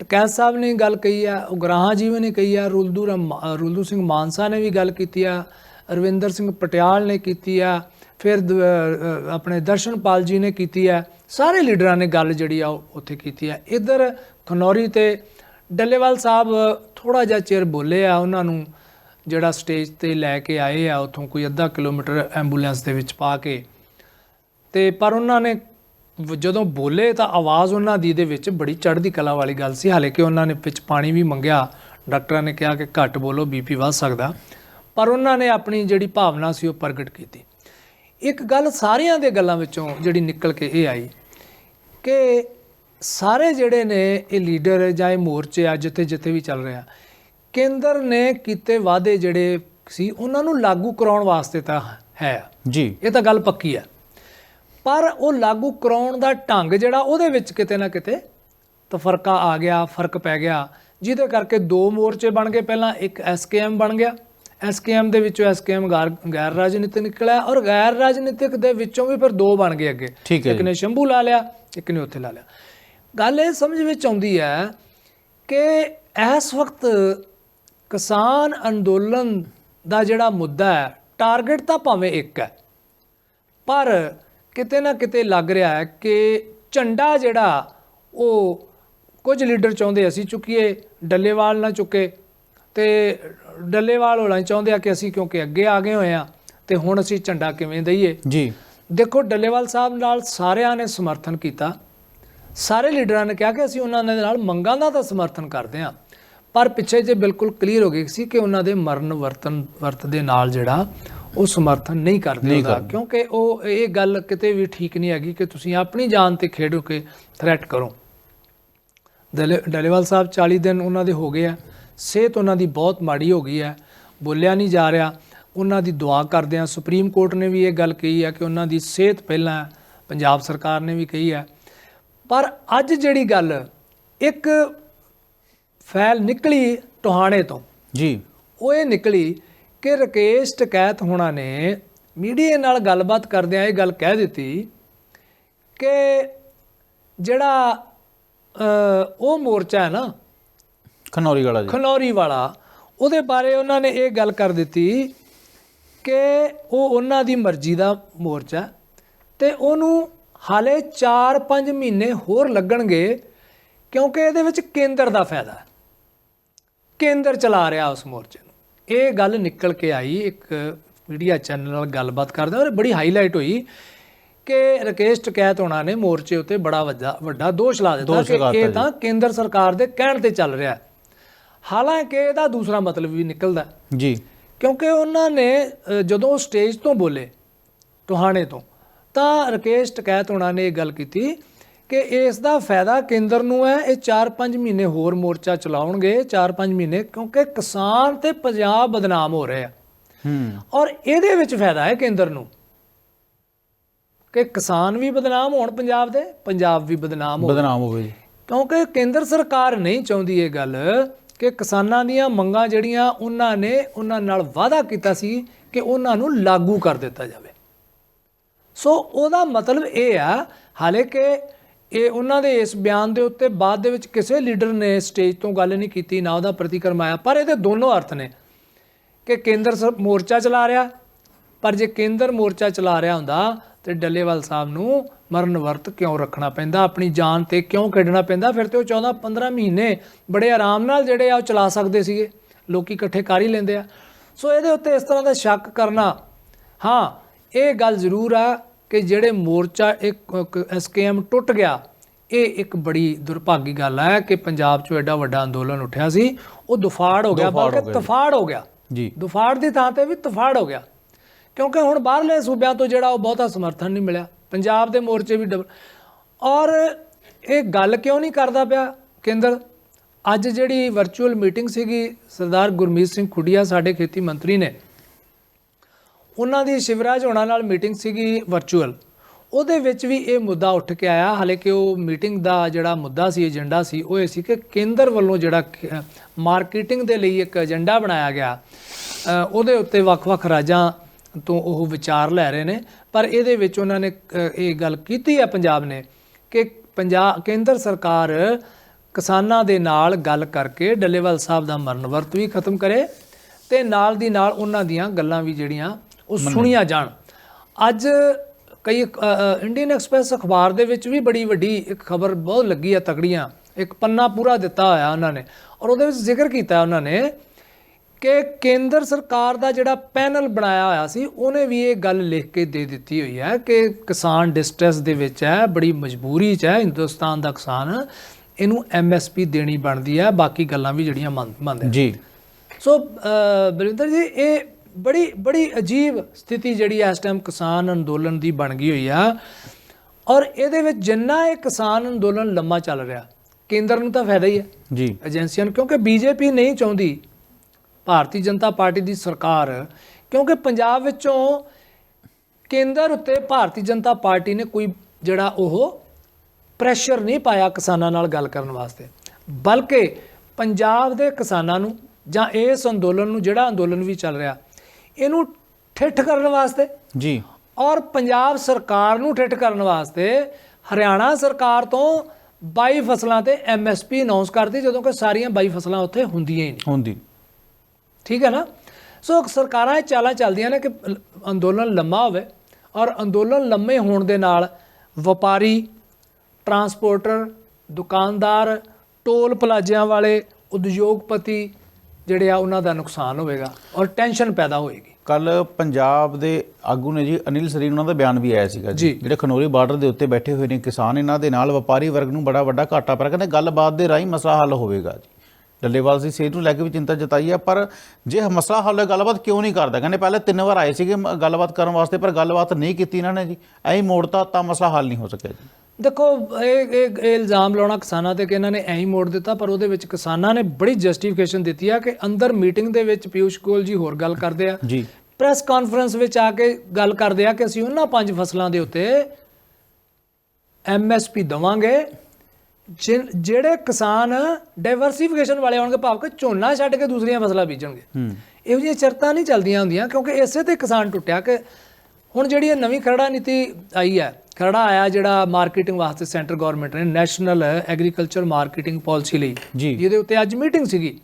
ਟਕੈਤ ਸਾਹਿਬ ਨੇ ਗੱਲ ਕਹੀ ਆ ਉਗਰਾਹਾਂ ਜੀ ਨੇ ਕਹੀ ਆ ਰੁਲਦੂ ਰੁਲਦੂ ਸਿੰਘ ਮਾਨਸਾ ਨੇ ਵੀ ਗੱਲ ਕੀਤੀ ਆ ਰਵਿੰਦਰ ਸਿੰਘ ਪਟਿਆਲ ਨੇ ਕੀਤੀ ਆ ਫਿਰ ਦ- ਆਪਣੇ ਦਰਸ਼ਨਪਾਲ ਜੀ ਨੇ ਕੀਤੀ ਹੈ। ਸਾਰੇ ਲੀਡਰਾਂ ਨੇ ਗੱਲ ਜਿਹੜੀ ਆ ਉਹ ਉੱਥੇ ਕੀਤੀ ਹੈ। ਇਧਰ ਖਨੌਰੀ ਤੇ ਡੱਲੇਵਾਲ ਸਾਹਿਬ ਥੋੜਾ ਜਿਹਾ ਚਿਰ ਬੋਲੇ ਆ, ਉਹਨਾਂ ਨੂੰ ਜਿਹੜਾ ਸਟੇਜ ਤੇ ਲੈ ਕੇ ਆਏ ਆ, ਉਥੋਂ ਕੋਈ ਅੱਧਾ ਕਿਲੋਮੀਟਰ ਐਂਬੂਲੈਂਸ ਦੇ ਵਿੱਚ ਪਾ ਕੇ। ਤੇ ਪਰ ਉਹਨਾਂ ਨੇ ਜਦੋਂ ਬੋਲੇ ਤਾਂ ਆਵਾਜ਼ ਉਹਨਾਂ ਦੀ ਦੇ ਵਿੱਚ ਬੜੀ ਚੜ੍ਹਦੀ ਕਲਾ ਵਾਲੀ ਗੱਲ ਸੀ। ਹਾਲੇ ਕਿ ਉਹਨਾਂ ਨੇ ਵਿੱਚ ਪਾਣੀ ਵੀ ਮੰਗਿਆ। ਡਾਕਟਰਾਂ ਨੇ ਕਿਹਾ ਕਿ ਘੱਟ ਬੋਲੋ, ਬੀਪੀ ਵੱਧ ਸਕਦਾ। ਪਰ ਉਹਨਾਂ ਨੇ ਆਪਣੀ ਜਿਹੜੀ ਭਾਵਨਾ ਸੀ ਉਹ ਪ੍ਰਗਟ ਕੀਤੀ। ਇੱਕ ਗੱਲ ਸਾਰਿਆਂ ਦੇ ਗੱਲਾਂ ਵਿੱਚੋਂ ਜਿਹੜੀ ਨਿਕਲ ਕੇ ਇਹ ਆਈ ਕਿ ਸਾਰੇ ਜਿਹੜੇ ਨੇ ਇਹ ਲੀਡਰ ਜਾਂ ਇਹ ਮੋਰਚੇ ਆ ਜਿੱਥੇ ਜਿੱਥੇ ਵੀ ਚੱਲ ਰਿਹਾ ਕੇਂਦਰ ਨੇ ਕੀਤੇ ਵਾਅਦੇ ਜਿਹੜੇ ਸੀ ਉਹਨਾਂ ਨੂੰ ਲਾਗੂ ਕਰਾਉਣ ਵਾਸਤੇ ਤਾਂ ਹੈ। ਜੀ। ਇਹ ਤਾਂ ਗੱਲ ਪੱਕੀ ਹੈ ਪਰ ਉਹ ਲਾਗੂ ਕਰਾਉਣ ਦਾ ਢੰਗ ਜਿਹੜਾ ਉਹਦੇ ਵਿੱਚ ਕਿਤੇ ਨਾ ਕਿਤੇ ਤਫਰਕਾ ਆ ਗਿਆ ਫ਼ਰਕ ਪੈ ਗਿਆ ਜਿਹਦੇ ਕਰਕੇ ਦੋ ਮੋਰਚੇ ਬਣ ਗਏ। ਪਹਿਲਾਂ ਇੱਕ ਐਸਕੇਐਮ ਬਣ ਗਿਆ ਐਸਕੇਐਮ ਦੇ ਵਿੱਚੋਂ ਐਸਕੇਐਮ ਗੈਰ ਰਾਜਨੀਤਿਕ ਨਿਕਲਿਆ ਔਰ ਗੈਰ ਰਾਜਨੀਤਿਕ ਦੇ ਵਿੱਚੋਂ ਵੀ ਫਿਰ ਦੋ ਬਣ ਗਏ ਅੱਗੇ। ਇੱਕ ਨੇ ਸ਼ੰਭੂ ਲਾ ਲਿਆ ਇੱਕ ਨੇ ਉੱਥੇ ਲਾ ਲਿਆ। ਗੱਲ ਇਹ ਸਮਝ ਵਿੱਚ ਆਉਂਦੀ ਹੈ ਕਿ ਇਸ ਵਕਤ ਕਿਸਾਨ ਅੰਦੋਲਨ ਦਾ ਜਿਹੜਾ ਮੁੱਦਾ ਹੈ ਟਾਰਗੇਟ ਤਾਂ ਭਾਵੇਂ ਇੱਕ ਹੈ ਪਰ ਕਿਤੇ ਨਾ ਕਿਤੇ ਲੱਗ ਰਿਹਾ ਹੈ ਕਿ ਝੰਡਾ ਜਿਹੜਾ ਉਹ ਕੁਝ ਲੀਡਰ ਚਾਹੁੰਦੇ ਅਸੀਂ ਚੁੱਕੀਏ ਡੱਲੇਵਾਲ ਨਾ ਚੁੱਕੇ ਤੇ ਡੱਲੇਵਾਲ ਹੋਣਾ ਚਾਹੁੰਦੇ ਆ ਕਿ ਅਸੀਂ ਕਿਉਂਕਿ ਅੱਗੇ ਆ ਗਏ ਹੋਏ ਆ ਤੇ ਹੁਣ ਅਸੀਂ ਝੰਡਾ ਕਿਵੇਂ ਦਈਏ? ਜੀ। ਦੇਖੋ ਡੱਲੇਵਾਲ ਸਾਹਿਬ ਨਾਲ ਸਾਰਿਆਂ ਨੇ ਸਮਰਥਨ ਕੀਤਾ। ਸਾਰੇ ਲੀਡਰਾਂ ਨੇ ਕਿਹਾ ਕਿ ਅਸੀਂ ਉਹਨਾਂ ਦੇ ਨਾਲ ਮੰਗਾਂ ਦਾ ਤਾਂ ਸਮਰਥਨ ਕਰਦੇ ਹਾਂ। ਪਰ ਪਿੱਛੇ ਜੇ ਬਿਲਕੁਲ ਕਲੀਅਰ ਹੋ ਗਈ ਸੀ ਕਿ ਉਹਨਾਂ ਦੇ ਮਰਨ ਵਰਤਨ ਵਰਤ ਦੇ ਨਾਲ ਜਿਹੜਾ ਉਹ ਸਮਰਥਨ ਨਹੀਂ ਕਰਦੇ ਉਹਦਾ। ਕਿਉਂਕਿ ਉਹ ਇਹ ਗੱਲ ਕਿਤੇ ਵੀ ਠੀਕ ਨਹੀਂ ਹੈਗੀ ਕਿ ਤੁਸੀਂ ਆਪਣੀ ਜਾਨ ਤੇ ਖੇਡੋ ਕੇ ਥ੍ਰੈਟ ਕਰੋ। ਡਲੇ- ਡਲੇਵਾਲ ਸਾਹਿਬ 40 ਦਿਨ ਉਹਨਾਂ ਦੇ ਹੋ ਗਏ ਆ। ਸਿਹਤ ਉਹਨਾਂ ਦੀ ਬਹੁਤ ਮਾੜੀ ਹੋ ਗਈ ਹੈ ਬੋਲਿਆ ਨਹੀਂ ਜਾ ਰਿਹਾ। ਉਹਨਾਂ ਦੀ ਦੁਆ ਕਰਦੇ ਆ ਸੁਪਰੀਮ ਕੋਰਟ ਨੇ ਵੀ ਇਹ ਗੱਲ ਕਹੀ ਹੈ ਕਿ ਉਹਨਾਂ ਦੀ ਸਿਹਤ ਪਹਿਲਾਂ ਪੰਜਾਬ ਸਰਕਾਰ ਨੇ ਵੀ ਕਹੀ ਹੈ। ਪਰ ਅੱਜ ਜਿਹੜੀ ਗੱਲ ਇੱਕ ਫੈਲ ਨਿਕਲੀ ਟੋਹਾਣੇ ਤੋਂ। ਜੀ। ਉਹ ਇਹ ਨਿਕਲੀ ਕਿ ਰਕੇਸ਼ ਟਕੈਤ ਹੋਣਾ ਨੇ ਮੀਡੀਆ ਨਾਲ ਗੱਲਬਾਤ ਕਰਦਿਆਂ ਇਹ ਗੱਲ ਕਹਿ ਦਿੱਤੀ ਕਿ ਜਿਹੜਾ ਉਹ ਮੋਰਚਾ ਹੈ ਨਾ ਖਨੌਰੀ ਵਾਲਾ ਜੀ ਖਨੌਰੀ ਵਾਲਾ ਉਹਦੇ ਬਾਰੇ ਉਹਨਾਂ ਨੇ ਇਹ ਗੱਲ ਕਰ ਦਿੱਤੀ ਕਿ ਉਹ ਉਹਨਾਂ ਦੀ ਮਰਜ਼ੀ ਦਾ ਮੋਰਚਾ ਤੇ ਉਹਨੂੰ ਹਾਲੇ 4-5 ਮਹੀਨੇ ਹੋਰ ਲੱਗਣਗੇ ਕਿਉਂਕਿ ਇਹਦੇ ਵਿੱਚ ਕੇਂਦਰ ਦਾ ਫਾਇਦਾ ਹੈ ਕੇਂਦਰ ਚਲਾ ਰਿਹਾ ਉਸ ਮੋਰਚੇ ਨੂੰ ਇਹ ਗੱਲ ਨਿਕਲ ਕੇ ਆਈ ਇੱਕ ਮੀਡੀਆ ਚੈਨਲ ਨਾਲ ਗੱਲਬਾਤ ਕਰਦੇ ਔਰ ਬੜੀ ਹਾਈਲਾਈਟ ਹੋਈ ਕਿ ਰਕੇਸ਼ ਟਕੈਤ ਹੋਣਾ ਨੇ ਮੋਰਚੇ ਉੱਤੇ ਬੜਾ ਵੱਡਾ ਵੱਡਾ ਦੋਸ਼ ਲਾ ਦਿੱਤਾ ਕਿ ਇਹ। ਤਾਂ ਕੇਂਦਰ ਸਰਕਾਰ ਦੇ ਕਹਿਣ ਤੇ ਚੱਲ ਰਿਹਾ ਹੈ। ਹਾਲਾਂਕਿ ਇਹਦਾ ਦੂਸਰਾ ਮਤਲਬ ਵੀ ਨਿਕਲਦਾ। ਜੀ। ਕਿਉਂਕਿ ਉਹਨਾਂ ਨੇ ਜਦੋਂ ਸਟੇਜ ਤੋਂ ਬੋਲੇ ਟੋਹਾਣੇ ਤੋਂ ਤਾਂ ਰਕੇਸ਼ ਟਕੈਤ ਹੋਣਾ ਨੇ ਇਹ ਗੱਲ ਕੀਤੀ ਕਿ ਇਸ ਦਾ ਫਾਇਦਾ ਕੇਂਦਰ ਨੂੰ ਹੈ ਇਹ 4-5 ਮਹੀਨੇ ਹੋਰ ਮੋਰਚਾ ਚਲਾਉਣਗੇ 4-5 ਮਹੀਨੇ ਕਿਉਂਕਿ ਕਿਸਾਨ ਤੇ ਪੰਜਾਬ ਬਦਨਾਮ ਹੋ ਰਹੇ ਆ। ਹੂੰ। ਔਰ ਇਹਦੇ ਵਿੱਚ ਫਾਇਦਾ ਹੈ ਕੇਂਦਰ ਨੂੰ ਕਿ ਕਿਸਾਨ ਵੀ ਬਦਨਾਮ ਹੋਣ ਪੰਜਾਬ ਦੇ ਪੰਜਾਬ ਵੀ ਬਦਨਾਮ ਹੋਣ ਬਦਨਾਮ ਹੋਵੇ ਜੀ। ਕਿਉਂਕਿ ਕੇਂਦਰ ਸਰਕਾਰ ਨਹੀਂ ਚਾਹੁੰਦੀ ਇਹ ਗੱਲ ਕਿ ਕਿਸਾਨਾਂ ਦੀਆਂ ਮੰਗਾਂ ਜਿਹੜੀਆਂ ਉਹਨਾਂ ਨੇ ਉਹਨਾਂ ਨਾਲ ਵਾਅਦਾ ਕੀਤਾ ਸੀ ਕਿ ਉਹਨਾਂ ਨੂੰ ਲਾਗੂ ਕਰ ਦਿੱਤਾ ਜਾਵੇ। ਸੋ ਉਹਦਾ ਮਤਲਬ ਇਹ ਆ, ਹਾਲੇ ਕਿ ਇਹ ਉਹਨਾਂ ਦੇ ਇਸ ਬਿਆਨ ਦੇ ਉੱਤੇ ਬਾਅਦ ਦੇ ਵਿੱਚ ਕਿਸੇ ਲੀਡਰ ਨੇ ਸਟੇਜ ਤੋਂ ਗੱਲ ਨਹੀਂ ਕੀਤੀ, ਨਾ ਉਹਦਾ ਪ੍ਰਤੀਕਰਮ ਆਇਆ, ਪਰ ਇਹਦੇ ਦੋਨੋਂ ਅਰਥ ਨੇ ਕਿ ਕੇਂਦਰ ਸਰ- ਮੋਰਚਾ ਚਲਾ ਰਿਹਾ, ਪਰ ਜੇ ਕੇਂਦਰ ਮੋਰਚਾ ਚਲਾ ਰਿਹਾ ਹੁੰਦਾ ਤੇ ਡੱਲੇਵਾਲ ਸਾਹਿਬ ਨੂੰ ਮਰਨ ਵਰਤ ਕਿਉਂ ਰੱਖਣਾ ਪੈਂਦਾ? ਆਪਣੀ ਜਾਨ ਤੇ ਕਿਉਂ ਖੇਡਣਾ ਪੈਂਦਾ? ਫਿਰ ਤੇ ਉਹ 14 15 ਮਹੀਨੇ ਬੜੇ ਆਰਾਮ ਨਾਲ ਜਿਹੜੇ ਆ ਉਹ ਚਲਾ ਸਕਦੇ ਸੀਗੇ। ਲੋਕੀ ਇਕੱਠੇ ਕਰ ਹੀ ਲੈਂਦੇ ਆ। ਸੋ ਇਹਦੇ ਉੱਤੇ ਇਸ ਤਰ੍ਹਾਂ ਦਾ ਸ਼ੱਕ ਕਰਨਾ ਹਾਂ ਇਹ ਗੱਲ ਜ਼ਰੂਰ ਆ ਕਿ ਜਿਹੜੇ ਮੋਰਚਾ ਇੱਕ ਐਸਕੇਐਮ ਟੁੱਟ ਗਿਆ ਇਹ ਇੱਕ ਬੜੀ ਦੁਰਭਾਗੀ ਗੱਲ ਹੈ ਕਿ ਪੰਜਾਬ 'ਚੋਂ ਐਡਾ ਵੱਡਾ ਅੰਦੋਲਨ ਉੱਠਿਆ ਸੀ। ਉਹ ਦੁਫਾੜ ਹੋ ਗਿਆ ਬਲਕਿ। ਤਫਾੜ ਹੋ ਗਿਆ। ਜੀ। ਦੁਫਾੜ ਦੀ ਥਾਂ ਤੇ ਵੀ ਤਫਾੜ ਹੋ ਗਿਆ। ਕਿਉਂਕਿ ਹੁਣ ਬਾਹਰਲੇ ਸੂਬਿਆਂ ਤੋਂ ਜਿਹੜਾ ਉਹ ਬਹੁਤਾ ਸਮਰਥਨ ਨਹੀਂ ਮਿਲਿਆ। ਪੰਜਾਬ ਦੇ ਮੋਰਚੇ ਵੀ ਡਬਲ ਔਰ ਇਹ ਗੱਲ ਕਿਉਂ ਨਹੀਂ ਕਰਦਾ ਪਿਆ ਕੇਂਦਰ? ਅੱਜ ਜਿਹੜੀ ਵਰਚੁਅਲ ਮੀਟਿੰਗ ਸੀਗੀ ਸਰਦਾਰ ਗੁਰਮੀਤ ਸਿੰਘ ਖੁੱਡੀਆ, ਸਾਡੇ ਖੇਤੀ ਮੰਤਰੀ ਨੇ, ਉਹਨਾਂ ਦੀ ਸ਼ਿਵਰਾਜ ਹੋਣਾ ਨਾਲ ਮੀਟਿੰਗ ਸੀਗੀ ਵਰਚੁਅਲ ਉਹਦੇ ਵਿੱਚ ਵੀ ਇਹ ਮੁੱਦਾ ਉੱਠ ਕੇ ਆਇਆ, ਹਾਲੇ ਕਿ ਉਹ ਮੀਟਿੰਗ ਦਾ ਜਿਹੜਾ ਮੁੱਦਾ ਸੀ ਏਜੰਡਾ ਸੀ, ਉਹ ਇਹ ਸੀ ਕਿ ਕੇਂਦਰ ਵੱਲੋਂ ਜਿਹੜਾ ਮਾਰਕੀਟਿੰਗ ਦੇ ਲਈ ਇੱਕ ਏਜੰਡਾ ਬਣਾਇਆ ਗਿਆ। ਉਹਦੇ ਉੱਤੇ ਵੱਖ-ਵੱਖ ਰਾਜਾਂ ਤੋਂ ਉਹ ਵਿਚਾਰ ਲੈ ਰਹੇ ਨੇ ਪਰ ਇਹਦੇ ਵਿੱਚ ਉਹਨਾਂ ਨੇ ਇਹ ਗੱਲ ਕੀਤੀ ਹੈ ਪੰਜਾਬ ਨੇ ਕਿ ਪੰਜਾਬ ਕੇਂਦਰ ਸਰਕਾਰ ਕਿਸਾਨਾਂ ਦੇ ਨਾਲ ਗੱਲ ਕਰਕੇ ਡੱਲੇਵਾਲ ਸਾਹਿਬ ਦਾ ਮਰਨ ਵਰਤ ਵੀ ਖਤਮ ਕਰੇ ਤੇ ਨਾਲ ਦੀ ਨਾਲ ਉਹਨਾਂ ਦੀਆਂ ਗੱਲਾਂ ਵੀ ਜਿਹੜੀਆਂ ਉਹ ਸੁਣੀਆਂ ਜਾਣ। ਅੱਜ ਕਈ ਇੰਡੀਅਨ ਐਕਸਪ੍ਰੈਸ ਅਖਬਾਰ ਦੇ ਵਿੱਚ ਵੀ ਬੜੀ ਵੱਡੀ ਇੱਕ ਖਬਰ ਬਹੁਤ ਲੱਗੀ ਆ ਤਕੜੀਆਂ। ਇੱਕ ਪੰਨਾ ਪੂਰਾ ਦਿੱਤਾ ਹੋਇਆ ਉਹਨਾਂ ਨੇ। ਔਰ ਉਹਦੇ ਵਿੱਚ ਜ਼ਿਕਰ ਕੀਤਾ ਉਹਨਾਂ ਨੇ ਕਿ ਕੇਂਦਰ ਸਰਕਾਰ ਦਾ ਜਿਹੜਾ ਪੈਨਲ ਬਣਾਇਆ ਹੋਇਆ ਸੀ ਉਹਨੇ ਵੀ ਇਹ ਗੱਲ ਲਿਖ ਕੇ ਦੇ ਦਿੱਤੀ ਹੋਈ ਹੈ ਕਿ ਕਿਸਾਨ ਡਿਸਟ੍ਰੈਸ ਦੇ ਵਿੱਚ ਹੈ ਬੜੀ ਮਜਬੂਰੀ 'ਚ ਹੈ ਹਿੰਦੁਸਤਾਨ ਦਾ ਕਿਸਾਨ ਇਹਨੂੰ ਐਮਐਸਪੀ ਦੇਣੀ ਬਣਦੀ ਹੈ ਬਾਕੀ ਗੱਲਾਂ ਵੀ ਜਿਹੜੀਆਂ ਮੰਨ- ਮੰਨਦੇ ਜੀ। ਸੋ ਅ, ਬਲਵਿੰਦਰ ਜੀ ਇਹ ਬੜੀ ਬੜੀ ਅਜੀਬ ਸਥਿਤੀ ਜਿਹੜੀ ਇਸ ਟਾਈਮ ਕਿਸਾਨ ਅੰਦੋਲਨ ਦੀ ਬਣ ਗਈ ਹੋਈ ਆ। ਔਰ ਇਹਦੇ ਵਿੱਚ ਜਿੰਨਾ ਇਹ ਕਿਸਾਨ ਅੰਦੋਲਨ ਲੰਮਾ ਚੱਲ ਰਿਹਾ ਕੇਂਦਰ ਨੂੰ ਤਾਂ ਫਾਇਦਾ ਹੀ ਹੈ। ਜੀ। ਏਜੰਸੀਆਂ ਨੂੰ ਕਿਉਂਕਿ ਬੀਜੇਪੀ ਨਹੀਂ ਚਾਹੁੰਦੀ ਭਾਰਤੀ ਜਨਤਾ ਪਾਰਟੀ ਦੀ ਸਰਕਾਰ ਕਿਉਂਕਿ ਪੰਜਾਬ ਵਿੱਚੋਂ ਕੇਂਦਰ ਉੱਤੇ ਭਾਰਤੀ ਜਨਤਾ ਪਾਰਟੀ ਨੇ ਕੋਈ ਜਿਹੜਾ ਉਹ ਪ੍ਰੈਸ਼ਰ ਨਹੀਂ ਪਾਇਆ ਕਿਸਾਨਾਂ ਨਾਲ ਗੱਲ ਕਰਨ ਵਾਸਤੇ। ਬਲਕਿ ਪੰਜਾਬ ਦੇ ਕਿਸਾਨਾਂ ਨੂੰ ਜਾਂ ਇਸ ਅੰਦੋਲਨ ਨੂੰ ਜਿਹੜਾ ਅੰਦੋਲਨ ਵੀ ਚੱਲ ਰਿਹਾ ਇਹਨੂੰ ਠਿੱਠ ਕਰਨ ਵਾਸਤੇ ਜੀ। ਔਰ ਪੰਜਾਬ ਸਰਕਾਰ ਨੂੰ ਠਿੱਠ ਕਰਨ ਵਾਸਤੇ ਹਰਿਆਣਾ ਸਰਕਾਰ ਤੋਂ 22 ਫਸਲਾਂ ਤੇ ਐਮਐਸਪੀ ਅਨਾਉਂਸ ਕਰਦੀ ਜਦੋਂ ਕਿ ਸਾਰੀਆਂ 22 ਫਸਲਾਂ ਉੱਥੇ ਹੁੰਦੀਆਂ ਹੀ ਨਹੀਂ। ਹੁੰਦੀ। ਠੀਕ ਹੈ ਨਾ? ਸੋ ਸਰਕਾਰਾਂ ਇਹ ਚਾਲਾਂ ਚੱਲਦੀਆਂ ਨੇ ਕਿ ਅੰਦੋਲਨ ਲੰਮਾ ਹੋਵੇ ਔਰ ਅੰਦੋਲਨ ਲੰਮੇ ਹੋਣ ਦੇ ਨਾਲ ਵਪਾਰੀ ਟਰਾਂਸਪੋਰਟਰ ਦੁਕਾਨਦਾਰ ਟੋਲ ਪਲਾਜ਼ਿਆਂ ਵਾਲੇ ਉਦਯੋਗਪਤੀ ਜਿਹੜੇ ਆ ਉਹਨਾਂ ਦਾ ਨੁਕਸਾਨ ਹੋਵੇਗਾ ਔਰ ਟੈਨਸ਼ਨ ਪੈਦਾ ਹੋਏਗੀ। ਕੱਲ ਪੰਜਾਬ ਦੇ ਆਗੂ ਨੇ ਜੀ ਅਨਿਲ ਸਰੀਨ ਉਹਨਾਂ ਦਾ ਬਿਆਨ ਵੀ ਆਇਆ ਸੀਗਾ ਜੀ। ਜਿਹੜੇ ਖਨੋਰੀ ਬਾਰਡਰ ਦੇ ਉੱਤੇ ਬੈਠੇ ਹੋਏ ਨੇ ਕਿਸਾਨ ਇਹਨਾਂ ਦੇ ਨਾਲ ਵਪਾਰੀ ਵਰਗ ਨੂੰ ਬੜਾ ਵੱਡਾ ਘਾਟਾ ਪਰ ਕਹਿੰਦੇ ਗੱਲਬਾਤ ਦੇ ਰਾਹੀਂ ਮਸਲਾ ਹੱਲ ਹੋਵੇਗਾ ਜੀ। ਡੱਲੇਵਾਲ ਸੀ ਸਿਹਤ ਨੂੰ ਲੈ ਕੇ ਵੀ ਚਿੰਤਾ ਜਤਾਈ ਹੈ ਪਰ ਜੇ ਮਸਲਾ ਹੱਲ ਹੋਏ ਗੱਲਬਾਤ ਕਿਉਂ ਨਹੀਂ ਕਰਦਾ? ਕਹਿੰਦੇ ਪਹਿਲੇ ਤਿੰਨ ਵਾਰ ਆਏ ਸੀਗੇ ਗੱਲਬਾਤ ਕਰਨ ਵਾਸਤੇ ਪਰ ਗੱਲਬਾਤ ਨਹੀਂ ਕੀਤੀ ਇਹਨਾਂ ਨੇ ਜੀ। ਐਂ ਮੋੜਤਾ ਤਾਂ ਮਸਲਾ ਹੱਲ ਨਹੀਂ ਹੋ ਸਕਿਆ ਜੀ। ਦੇਖੋ ਇਹ ਇਹ ਇਲਜ਼ਾਮ ਲਾਉਣਾ ਕਿਸਾਨਾਂ ਤੇ ਕਿ ਇਹਨਾਂ ਨੇ ਐਂ ਹੀ ਮੋੜ ਦਿੱਤਾ ਪਰ ਉਹਦੇ ਵਿੱਚ ਕਿਸਾਨਾਂ ਨੇ ਬੜੀ ਜਸਟੀਫਿਕੇਸ਼ਨ ਦਿੱਤੀ ਆ ਕਿ ਅੰਦਰ ਮੀਟਿੰਗ ਦੇ ਵਿੱਚ ਪਿਊਸ਼ ਗੋਇਲ ਜੀ ਹੋਰ ਗੱਲ ਕਰਦੇ ਆ। ਜੀ। ਪ੍ਰੈਸ ਕਾਨਫਰੰਸ ਵਿੱਚ ਆ ਕੇ ਗੱਲ ਕਰਦੇ ਆ ਕਿ ਅਸੀਂ ਉਹਨਾਂ ਪੰਜ ਫਸਲਾਂ ਦੇ ਉੱਤੇ ਐਮਐਸਪੀ ਦਵਾਂਗੇ ਜਿਹੜੇ ਕਿਸਾਨ ਡਾਈਵਰਸਿਫਿਕੇਸ਼ਨ ਵਾਲੇ ਹੋਣਗੇ ਭਾਵ ਕਿ ਝੋਨਾ ਛੱਡ ਕੇ ਦੂਸਰੀਆਂ ਫਸਲਾਂ ਬੀਜਣਗੇ। ਇਹੋ ਜਿਹੀਆਂ ਚਰਤਾਂ ਨਹੀਂ ਚੱਲਦੀਆਂ ਹੁੰਦੀਆਂ ਕਿਉਂਕਿ ਇਸੇ ਤੇ ਕਿਸਾਨ ਟੁੱਟਿਆ ਕਿ ਹੁਣ ਜਿਹੜੀ ਇਹ ਨਵੀਂ ਖਰੜਾ ਨੀਤੀ ਆਈ ਹੈ ਖਰੜਾ ਆਇਆ ਜਿਹੜਾ ਮਾਰਕੀਟਿੰਗ ਵਾਸਤੇ ਸੈਂਟਰ ਗਵਰਨਮੈਂਟ ਨੇ ਨੈਸ਼ਨਲ ਐਗਰੀਕਲਚਰ ਮਾਰਕੀਟਿੰਗ ਪਾਲਿਸੀ ਲਈ। ਜਿਹਦੇ ਉੱਤੇ ਅੱਜ ਮੀਟਿੰਗ ਸੀਗੀ।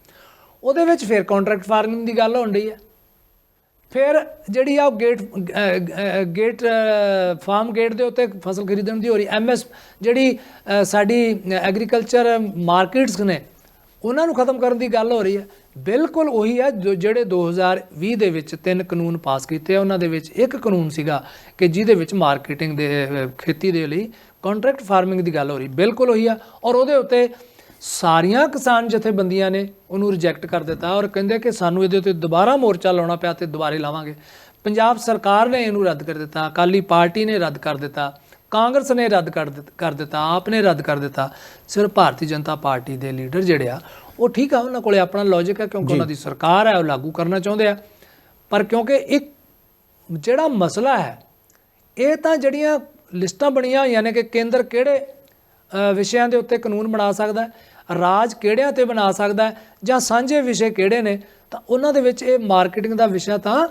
ਉਹਦੇ ਵਿੱਚ ਫਿਰ ਕੰਟਰੈਕਟ ਫਾਰਮਿੰਗ ਦੀ ਗੱਲ ਹੋਣ ਰਹੀ ਹੈ। ਫਿਰ ਜਿਹੜੀ ਆ ਉਹ ਗੇਟ ਗੇਟ ਫਾਰਮ ਗੇਟ ਦੇ ਉੱਤੇ ਫਸਲ ਖਰੀਦਣ ਦੀ ਹੋ ਰਹੀ ਐਮਐਸ ਜਿਹੜੀ ਸਾਡੀ ਐਗਰੀਕਲਚਰ ਮਾਰਕੀਟਸ ਨੇ, ਉਹਨਾਂ ਨੂੰ ਖਤਮ ਕਰਨ ਦੀ ਗੱਲ ਹੋ ਰਹੀ ਹੈ। ਬਿਲਕੁਲ ਉਹੀ ਹੈ ਜੋ ਜਿਹੜੇ 2020 ਦੇ ਵਿੱਚ ਤਿੰਨ ਕਾਨੂੰਨ ਪਾਸ ਕੀਤੇ ਆ, ਉਹਨਾਂ ਦੇ ਵਿੱਚ ਇੱਕ ਕਾਨੂੰਨ ਸੀਗਾ ਕਿ ਜਿਹਦੇ ਵਿੱਚ ਮਾਰਕੀਟਿੰਗ ਦੇ ਖੇਤੀ ਦੇ ਲਈ ਕੰਟਰੈਕਟ ਫਾਰਮਿੰਗ ਦੀ ਗੱਲ ਹੋ ਰਹੀ। ਬਿਲਕੁਲ ਉਹੀ ਆ ਔਰ ਉਹਦੇ ਉੱਤੇ ਸਾਰੀਆਂ ਕਿਸਾਨ ਜਥੇਬੰਦੀਆਂ ਨੇ ਉਹਨੂੰ ਰਿਜੈਕਟ ਕਰ ਦਿੱਤਾ ਔਰ ਕਹਿੰਦੇ ਕਿ ਸਾਨੂੰ ਇਹਦੇ ਉੱਤੇ ਦੁਬਾਰਾ ਮੋਰਚਾ ਲਾਉਣਾ ਪਿਆ ਤੇ ਦੁਬਾਰੇ ਲਾਵਾਂਗੇ। ਪੰਜਾਬ ਸਰਕਾਰ ਨੇ ਇਹਨੂੰ ਰੱਦ ਕਰ ਦਿੱਤਾ ਅਕਾਲੀ ਪਾਰਟੀ ਨੇ ਰੱਦ ਕਰ ਦਿੱਤਾ ਕਾਂਗਰਸ ਨੇ ਰੱਦ ਕਰ ਦਿੱਤ- ਕਰ ਦਿੱਤਾ ਆਪ ਨੇ ਰੱਦ ਕਰ ਦਿੱਤਾ। ਸਿਰਫ ਭਾਰਤੀ ਜਨਤਾ ਪਾਰਟੀ ਦੇ ਲੀਡਰ ਜਿਹੜੇ ਆ ਉਹ ਠੀਕ ਆ ਉਹਨਾਂ ਕੋਲੇ ਆਪਣਾ ਲੌਜੀਕ ਹੈ ਕਿਉਂਕਿ ਉਹਨਾਂ ਦੀ ਸਰਕਾਰ ਹੈ ਉਹ ਲਾਗੂ ਕਰਨਾ ਚਾਹੁੰਦੇ ਆ। ਪਰ ਕਿਉਂਕਿ ਇੱਕ ਜਿਹੜਾ ਮਸਲਾ ਹੈ ਇਹ ਤਾਂ ਜਿਹੜੀਆਂ ਲਿਸਟਾਂ ਬਣੀਆਂ ਹੋਈਆਂ ਨੇ ਕਿ ਕੇਂਦਰ ਕਿਹੜੇ ਵਿਸ਼ਿਆਂ ਦੇ ਉੱਤੇ ਕਾਨੂੰਨ ਬਣਾ ਸਕਦਾ ਰਾਜ ਕਿਹੜਿਆਂ ਤੇ ਬਣਾ ਸਕਦਾ ਹੈ ਜਾਂ ਸਾਂਝੇ ਵਿਸ਼ੇ ਕਿਹੜੇ ਨੇ, ਤਾਂ ਉਹਨਾਂ ਦੇ ਵਿੱਚ ਇਹ ਮਾਰਕੀਟਿੰਗ ਦਾ ਵਿਸ਼ਾ ਤਾਂ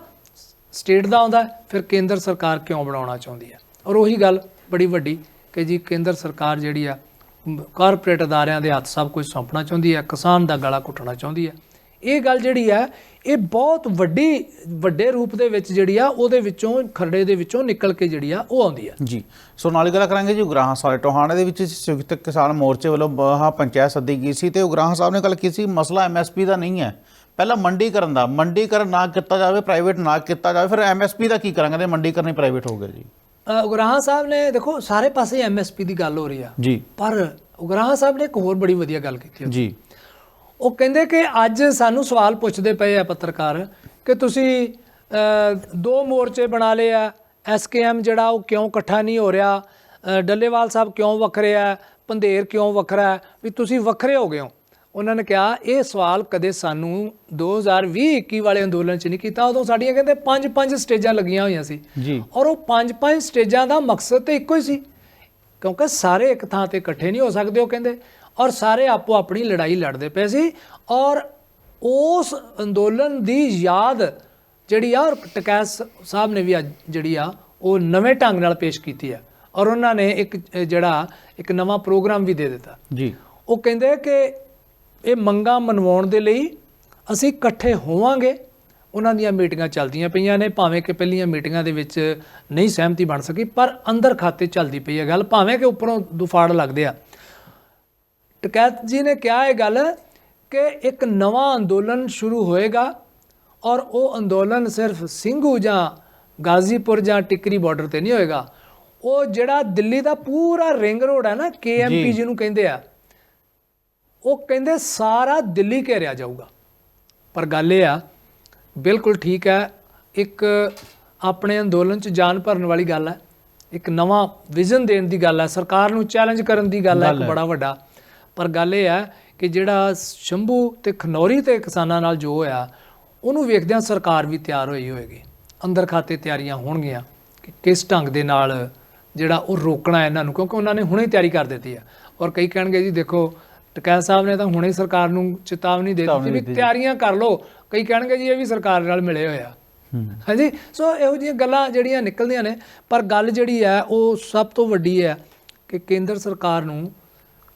ਸਟੇਟ ਦਾ ਆਉਂਦਾ ਫਿਰ ਕੇਂਦਰ ਸਰਕਾਰ ਕਿਉਂ ਬਣਾਉਣਾ ਚਾਹੁੰਦੀ ਹੈ? ਔਰ ਉਹੀ ਗੱਲ ਬੜੀ ਵੱਡੀ ਕਿ ਜੀ ਕੇਂਦਰ ਸਰਕਾਰ ਜਿਹੜੀ ਆ ਕਾਰਪੋਰੇਟ ਅਦਾਰਿਆਂ ਦੇ ਹੱਥ ਸਭ ਕੁਝ ਸੌਂਪਣਾ ਚਾਹੁੰਦੀ ਹੈ, ਕਿਸਾਨ ਦਾ ਗਲਾ ਘੁੱਟਣਾ ਚਾਹੁੰਦੀ ਹੈ। ਇਹ ਗੱਲ ਜਿਹੜੀ ਹੈ ਇਹ ਬਹੁਤ ਵੱਡੀ ਵੱਡੇ ਰੂਪ ਦੇ ਵਿੱਚ ਜਿਹੜੀ ਆ ਉਹਦੇ ਵਿੱਚੋਂ ਖਰੜੇ ਦੇ ਵਿੱਚੋਂ ਨਿਕਲ ਕੇ ਜਿਹੜੀ ਆ ਉਹ ਆਉਂਦੀ ਆ। ਜੀ। ਸੋ ਨਾਲ ਗੱਲ ਕਰਾਂਗੇ ਜੀ ਉਗਰਾਹਾਂ ਸਾਰੇ ਟੋਹਾਣੇ ਦੇ ਵਿੱਚ ਸੰਯੁਕਤ ਕਿਸਾਨ ਮੋਰਚੇ ਵੱਲੋਂ ਮਹਾ ਪੰਚਾਇਤ ਸੱਦੀ ਗਈ ਸੀ ਤੇ ਉਗਰਾਹਾਂ ਸਾਹਿਬ ਨੇ ਕੱਲ ਕਿਸੇ ਮਸਲਾ ਐਮਐਸਪੀ ਦਾ ਨਹੀਂ ਹੈ। ਪਹਿਲਾਂ ਮੰਡੀਕਰਨ ਦਾ ਮੰਡੀਕਰਨ ਨਾ ਕੀਤਾ ਜਾਵੇ ਪ੍ਰਾਈਵੇਟ ਨਾ ਕੀਤਾ ਜਾਵੇ ਫਿਰ ਐਮਐਸਪੀ ਦਾ ਕੀ ਕਰਾਂਗੇ? ਤੇ ਮੰਡੀਕਰਨ ਹੀ ਪ੍ਰਾਈਵੇਟ ਹੋ ਗਿਆ ਜੀ। ਉਗਰਾਹਾਂ ਸਾਹਿਬ ਨੇ ਦੇਖੋ ਸਾਰੇ ਪਾਸੇ ਐਮਐਸਪੀ ਦੀ ਗੱਲ ਹੋ ਰਹੀ ਆ। ਜੀ। ਪਰ ਉਗਰਾਹਾਂ ਸਾਹਿਬ ਨੇ ਇੱਕ ਹੋਰ ਬੜੀ ਵਧੀਆ ਗੱਲ ਕੀਤੀ ਆ। ਜੀ। ਉਹ ਕਹਿੰਦੇ ਕਿ ਅੱਜ ਸਾਨੂੰ ਸਵਾਲ ਪੁੱਛਦੇ ਪਏ ਆ ਪੱਤਰਕਾਰ ਕਿ ਤੁਸੀਂ ਦੋ ਮੋਰਚੇ ਬਣਾ ਲਏ ਆ ਐਸਕੇਐਮ ਜਿਹੜਾ ਉਹ ਕਿਉਂ ਇਕੱਠਾ ਨਹੀਂ ਹੋ ਰਿਹਾ ਡੱਲੇਵਾਲ ਸਾਹਿਬ ਕਿਉਂ ਵੱਖਰੇ ਆ ਪੰਧੇਰ ਕਿਉਂ ਵੱਖਰਾ ਹੈ ਵੀ ਤੁਸੀਂ ਵੱਖਰੇ ਹੋ ਗਏ ਹੋ। ਉਹਨਾਂ ਨੇ ਕਿਹਾ ਇਹ ਸਵਾਲ ਕਦੇ ਸਾਨੂੰ 2020-21 ਵਾਲੇ ਅੰਦੋਲਨ 'ਚ ਨਹੀਂ ਕੀਤਾ। ਉਦੋਂ ਸਾਡੀਆਂ ਕਹਿੰਦੇ ਪੰਜ ਪੰਜ ਸਟੇਜਾਂ ਲੱਗੀਆਂ ਹੋਈਆਂ ਸੀ। ਜੀ। ਔਰ ਉਹ ਪੰਜ ਪੰਜ ਸਟੇਜਾਂ ਦਾ ਮਕਸਦ ਤੇ ਇੱਕੋ ਹੀ ਸੀ। ਕਿਉਂਕਿ ਸਾਰੇ ਇੱਕ ਥਾਂ ਤੇ ਇਕੱਠੇ ਨਹੀਂ ਹੋ ਸਕਦੇ ਉਹ ਕਹਿੰਦੇ। ਔਰ ਸਾਰੇ ਆਪੋ ਆਪਣੀ ਲੜਾਈ ਲੜਦੇ ਪਏ ਸੀ ਔਰ ਉਸ ਅੰਦੋਲਨ ਦੀ ਯਾਦ ਜਿਹੜੀ ਆ ਔਰ ਟਕੈਸ ਸਾਹਿਬ ਨੇ ਵੀ ਅੱਜ ਜਿਹੜੀ ਆ ਉਹ ਨਵੇਂ ਢੰਗ ਨਾਲ ਪੇਸ਼ ਕੀਤੀ ਆ। ਔਰ ਉਹਨਾਂ ਨੇ ਇੱਕ ਜਿਹੜਾ ਇੱਕ ਨਵਾਂ ਪ੍ਰੋਗਰਾਮ ਵੀ ਦੇ ਦਿੱਤਾ। ਜੀ। ਉਹ ਕਹਿੰਦੇ ਕਿ ਇਹ ਮੰਗਾਂ ਮਨਵਾਉਣ ਦੇ ਲਈ ਅਸੀਂ ਇਕੱਠੇ ਹੋਵਾਂਗੇ। ਉਹਨਾਂ ਦੀਆਂ ਮੀਟਿੰਗਾਂ ਚੱਲਦੀਆਂ ਪਈਆਂ ਨੇ ਭਾਵੇਂ ਕਿ ਪਹਿਲੀਆਂ ਮੀਟਿੰਗਾਂ ਦੇ ਵਿੱਚ ਨਹੀਂ ਸਹਿਮਤੀ ਬਣ ਸਕੀ ਪਰ ਅੰਦਰ ਖਾਤੇ ਚੱਲਦੀ ਪਈ ਹੈ ਗੱਲ ਭਾਵੇਂ ਕਿ ਉੱਪਰੋਂ ਦੁਫਾੜ ਲੱਗਦੇ ਆ। ਟਕੈਤ ਜੀ ਨੇ ਕਿਹਾ ਇਹ ਗੱਲ ਕਿ ਇੱਕ ਨਵਾਂ ਅੰਦੋਲਨ ਸ਼ੁਰੂ ਹੋਏਗਾ ਔਰ ਉਹ ਅੰਦੋਲਨ ਸਿਰਫ ਸਿੰਘੂ ਜਾਂ ਗਾਜ਼ੀਪੁਰ ਜਾਂ ਟਿਕਰੀ ਬਾਰਡਰ ਤੇ ਨਹੀਂ ਹੋਏਗਾ। ਉਹ ਜਿਹੜਾ ਦਿੱਲੀ ਦਾ ਪੂਰਾ ਰਿੰਗ ਰੋਡ ਹੈ ਨਾ ਕੇਐਮਪੀ ਜਿਹਨੂੰ ਕਹਿੰਦੇ ਆ ਉਹ ਕਹਿੰਦੇ ਸਾਰਾ ਦਿੱਲੀ ਘੇਰਿਆ ਜਾਊਗਾ। ਪਰ ਗੱਲ ਇਹ ਆ ਬਿਲਕੁਲ ਠੀਕ ਹੈ ਇੱਕ ਆਪਣੇ ਅੰਦੋਲਨ 'ਚ ਜਾਨ ਭਰਨ ਵਾਲੀ ਗੱਲ ਹੈ ਇੱਕ ਨਵਾਂ ਵਿਜ਼ਨ ਦੇਣ ਦੀ ਗੱਲ ਹੈ ਸਰਕਾਰ ਨੂੰ ਚੈਲੰਜ ਕਰਨ ਦੀ ਗੱਲ ਹੈ ਇੱਕ ਬੜਾ ਵੱਡਾ। ਪਰ ਗੱਲ ਇਹ ਹੈ ਕਿ ਜਿਹੜਾ ਸ਼ੰਭੂ ਤੇ ਖਨੌਰੀ ਤੇ ਕਿਸਾਨਾਂ ਨਾਲ ਜੋ ਹੋਇਆ ਉਹਨੂੰ ਵੇਖਦਿਆਂ ਸਰਕਾਰ ਵੀ ਤਿਆਰ ਹੋਈ ਹੋਏਗੀ। ਅੰਦਰ ਖਾਤੇ ਤਿਆਰੀਆਂ ਹੋਣਗੀਆਂ ਕਿ ਕਿਸ ਢੰਗ ਦੇ ਨਾਲ ਜਿਹੜਾ ਉਹ ਰੋਕਣਾ ਇਹਨਾਂ ਨੂੰ ਕਿਉਂਕਿ ਉਹਨਾਂ ਨੇ ਹੁਣੇ ਤਿਆਰੀ ਕਰ ਦਿੱਤੀ ਹੈ ਔਰ ਕਈ ਕਹਿਣਗੇ ਜੀ ਦੇਖੋ ਟਕੈਤ ਸਾਹਿਬ ਨੇ ਤਾਂ ਹੁਣੇ ਸਰਕਾਰ ਨੂੰ ਚੇਤਾਵਨੀ ਦੇ ਦਿੱਤੀ ਵੀ ਤਿਆਰੀਆਂ ਕਰ ਲਓ। ਕਈ ਕਹਿਣਗੇ ਜੀ ਇਹ ਵੀ ਸਰਕਾਰ ਨਾਲ ਮਿਲੇ ਹੋਏ ਆ। ਹੂੰ। ਹਾਂਜੀ? ਸੋ ਇਹੋ ਜਿਹੀਆਂ ਗੱਲਾਂ ਜਿਹੜੀਆਂ ਨਿਕਲਦੀਆਂ ਨੇ ਪਰ ਗੱਲ ਜਿਹੜੀ ਹੈ ਉਹ ਸਭ ਤੋਂ ਵੱਡੀ ਹੈ ਕਿ ਕੇਂਦਰ ਸਰਕਾਰ ਨੂੰ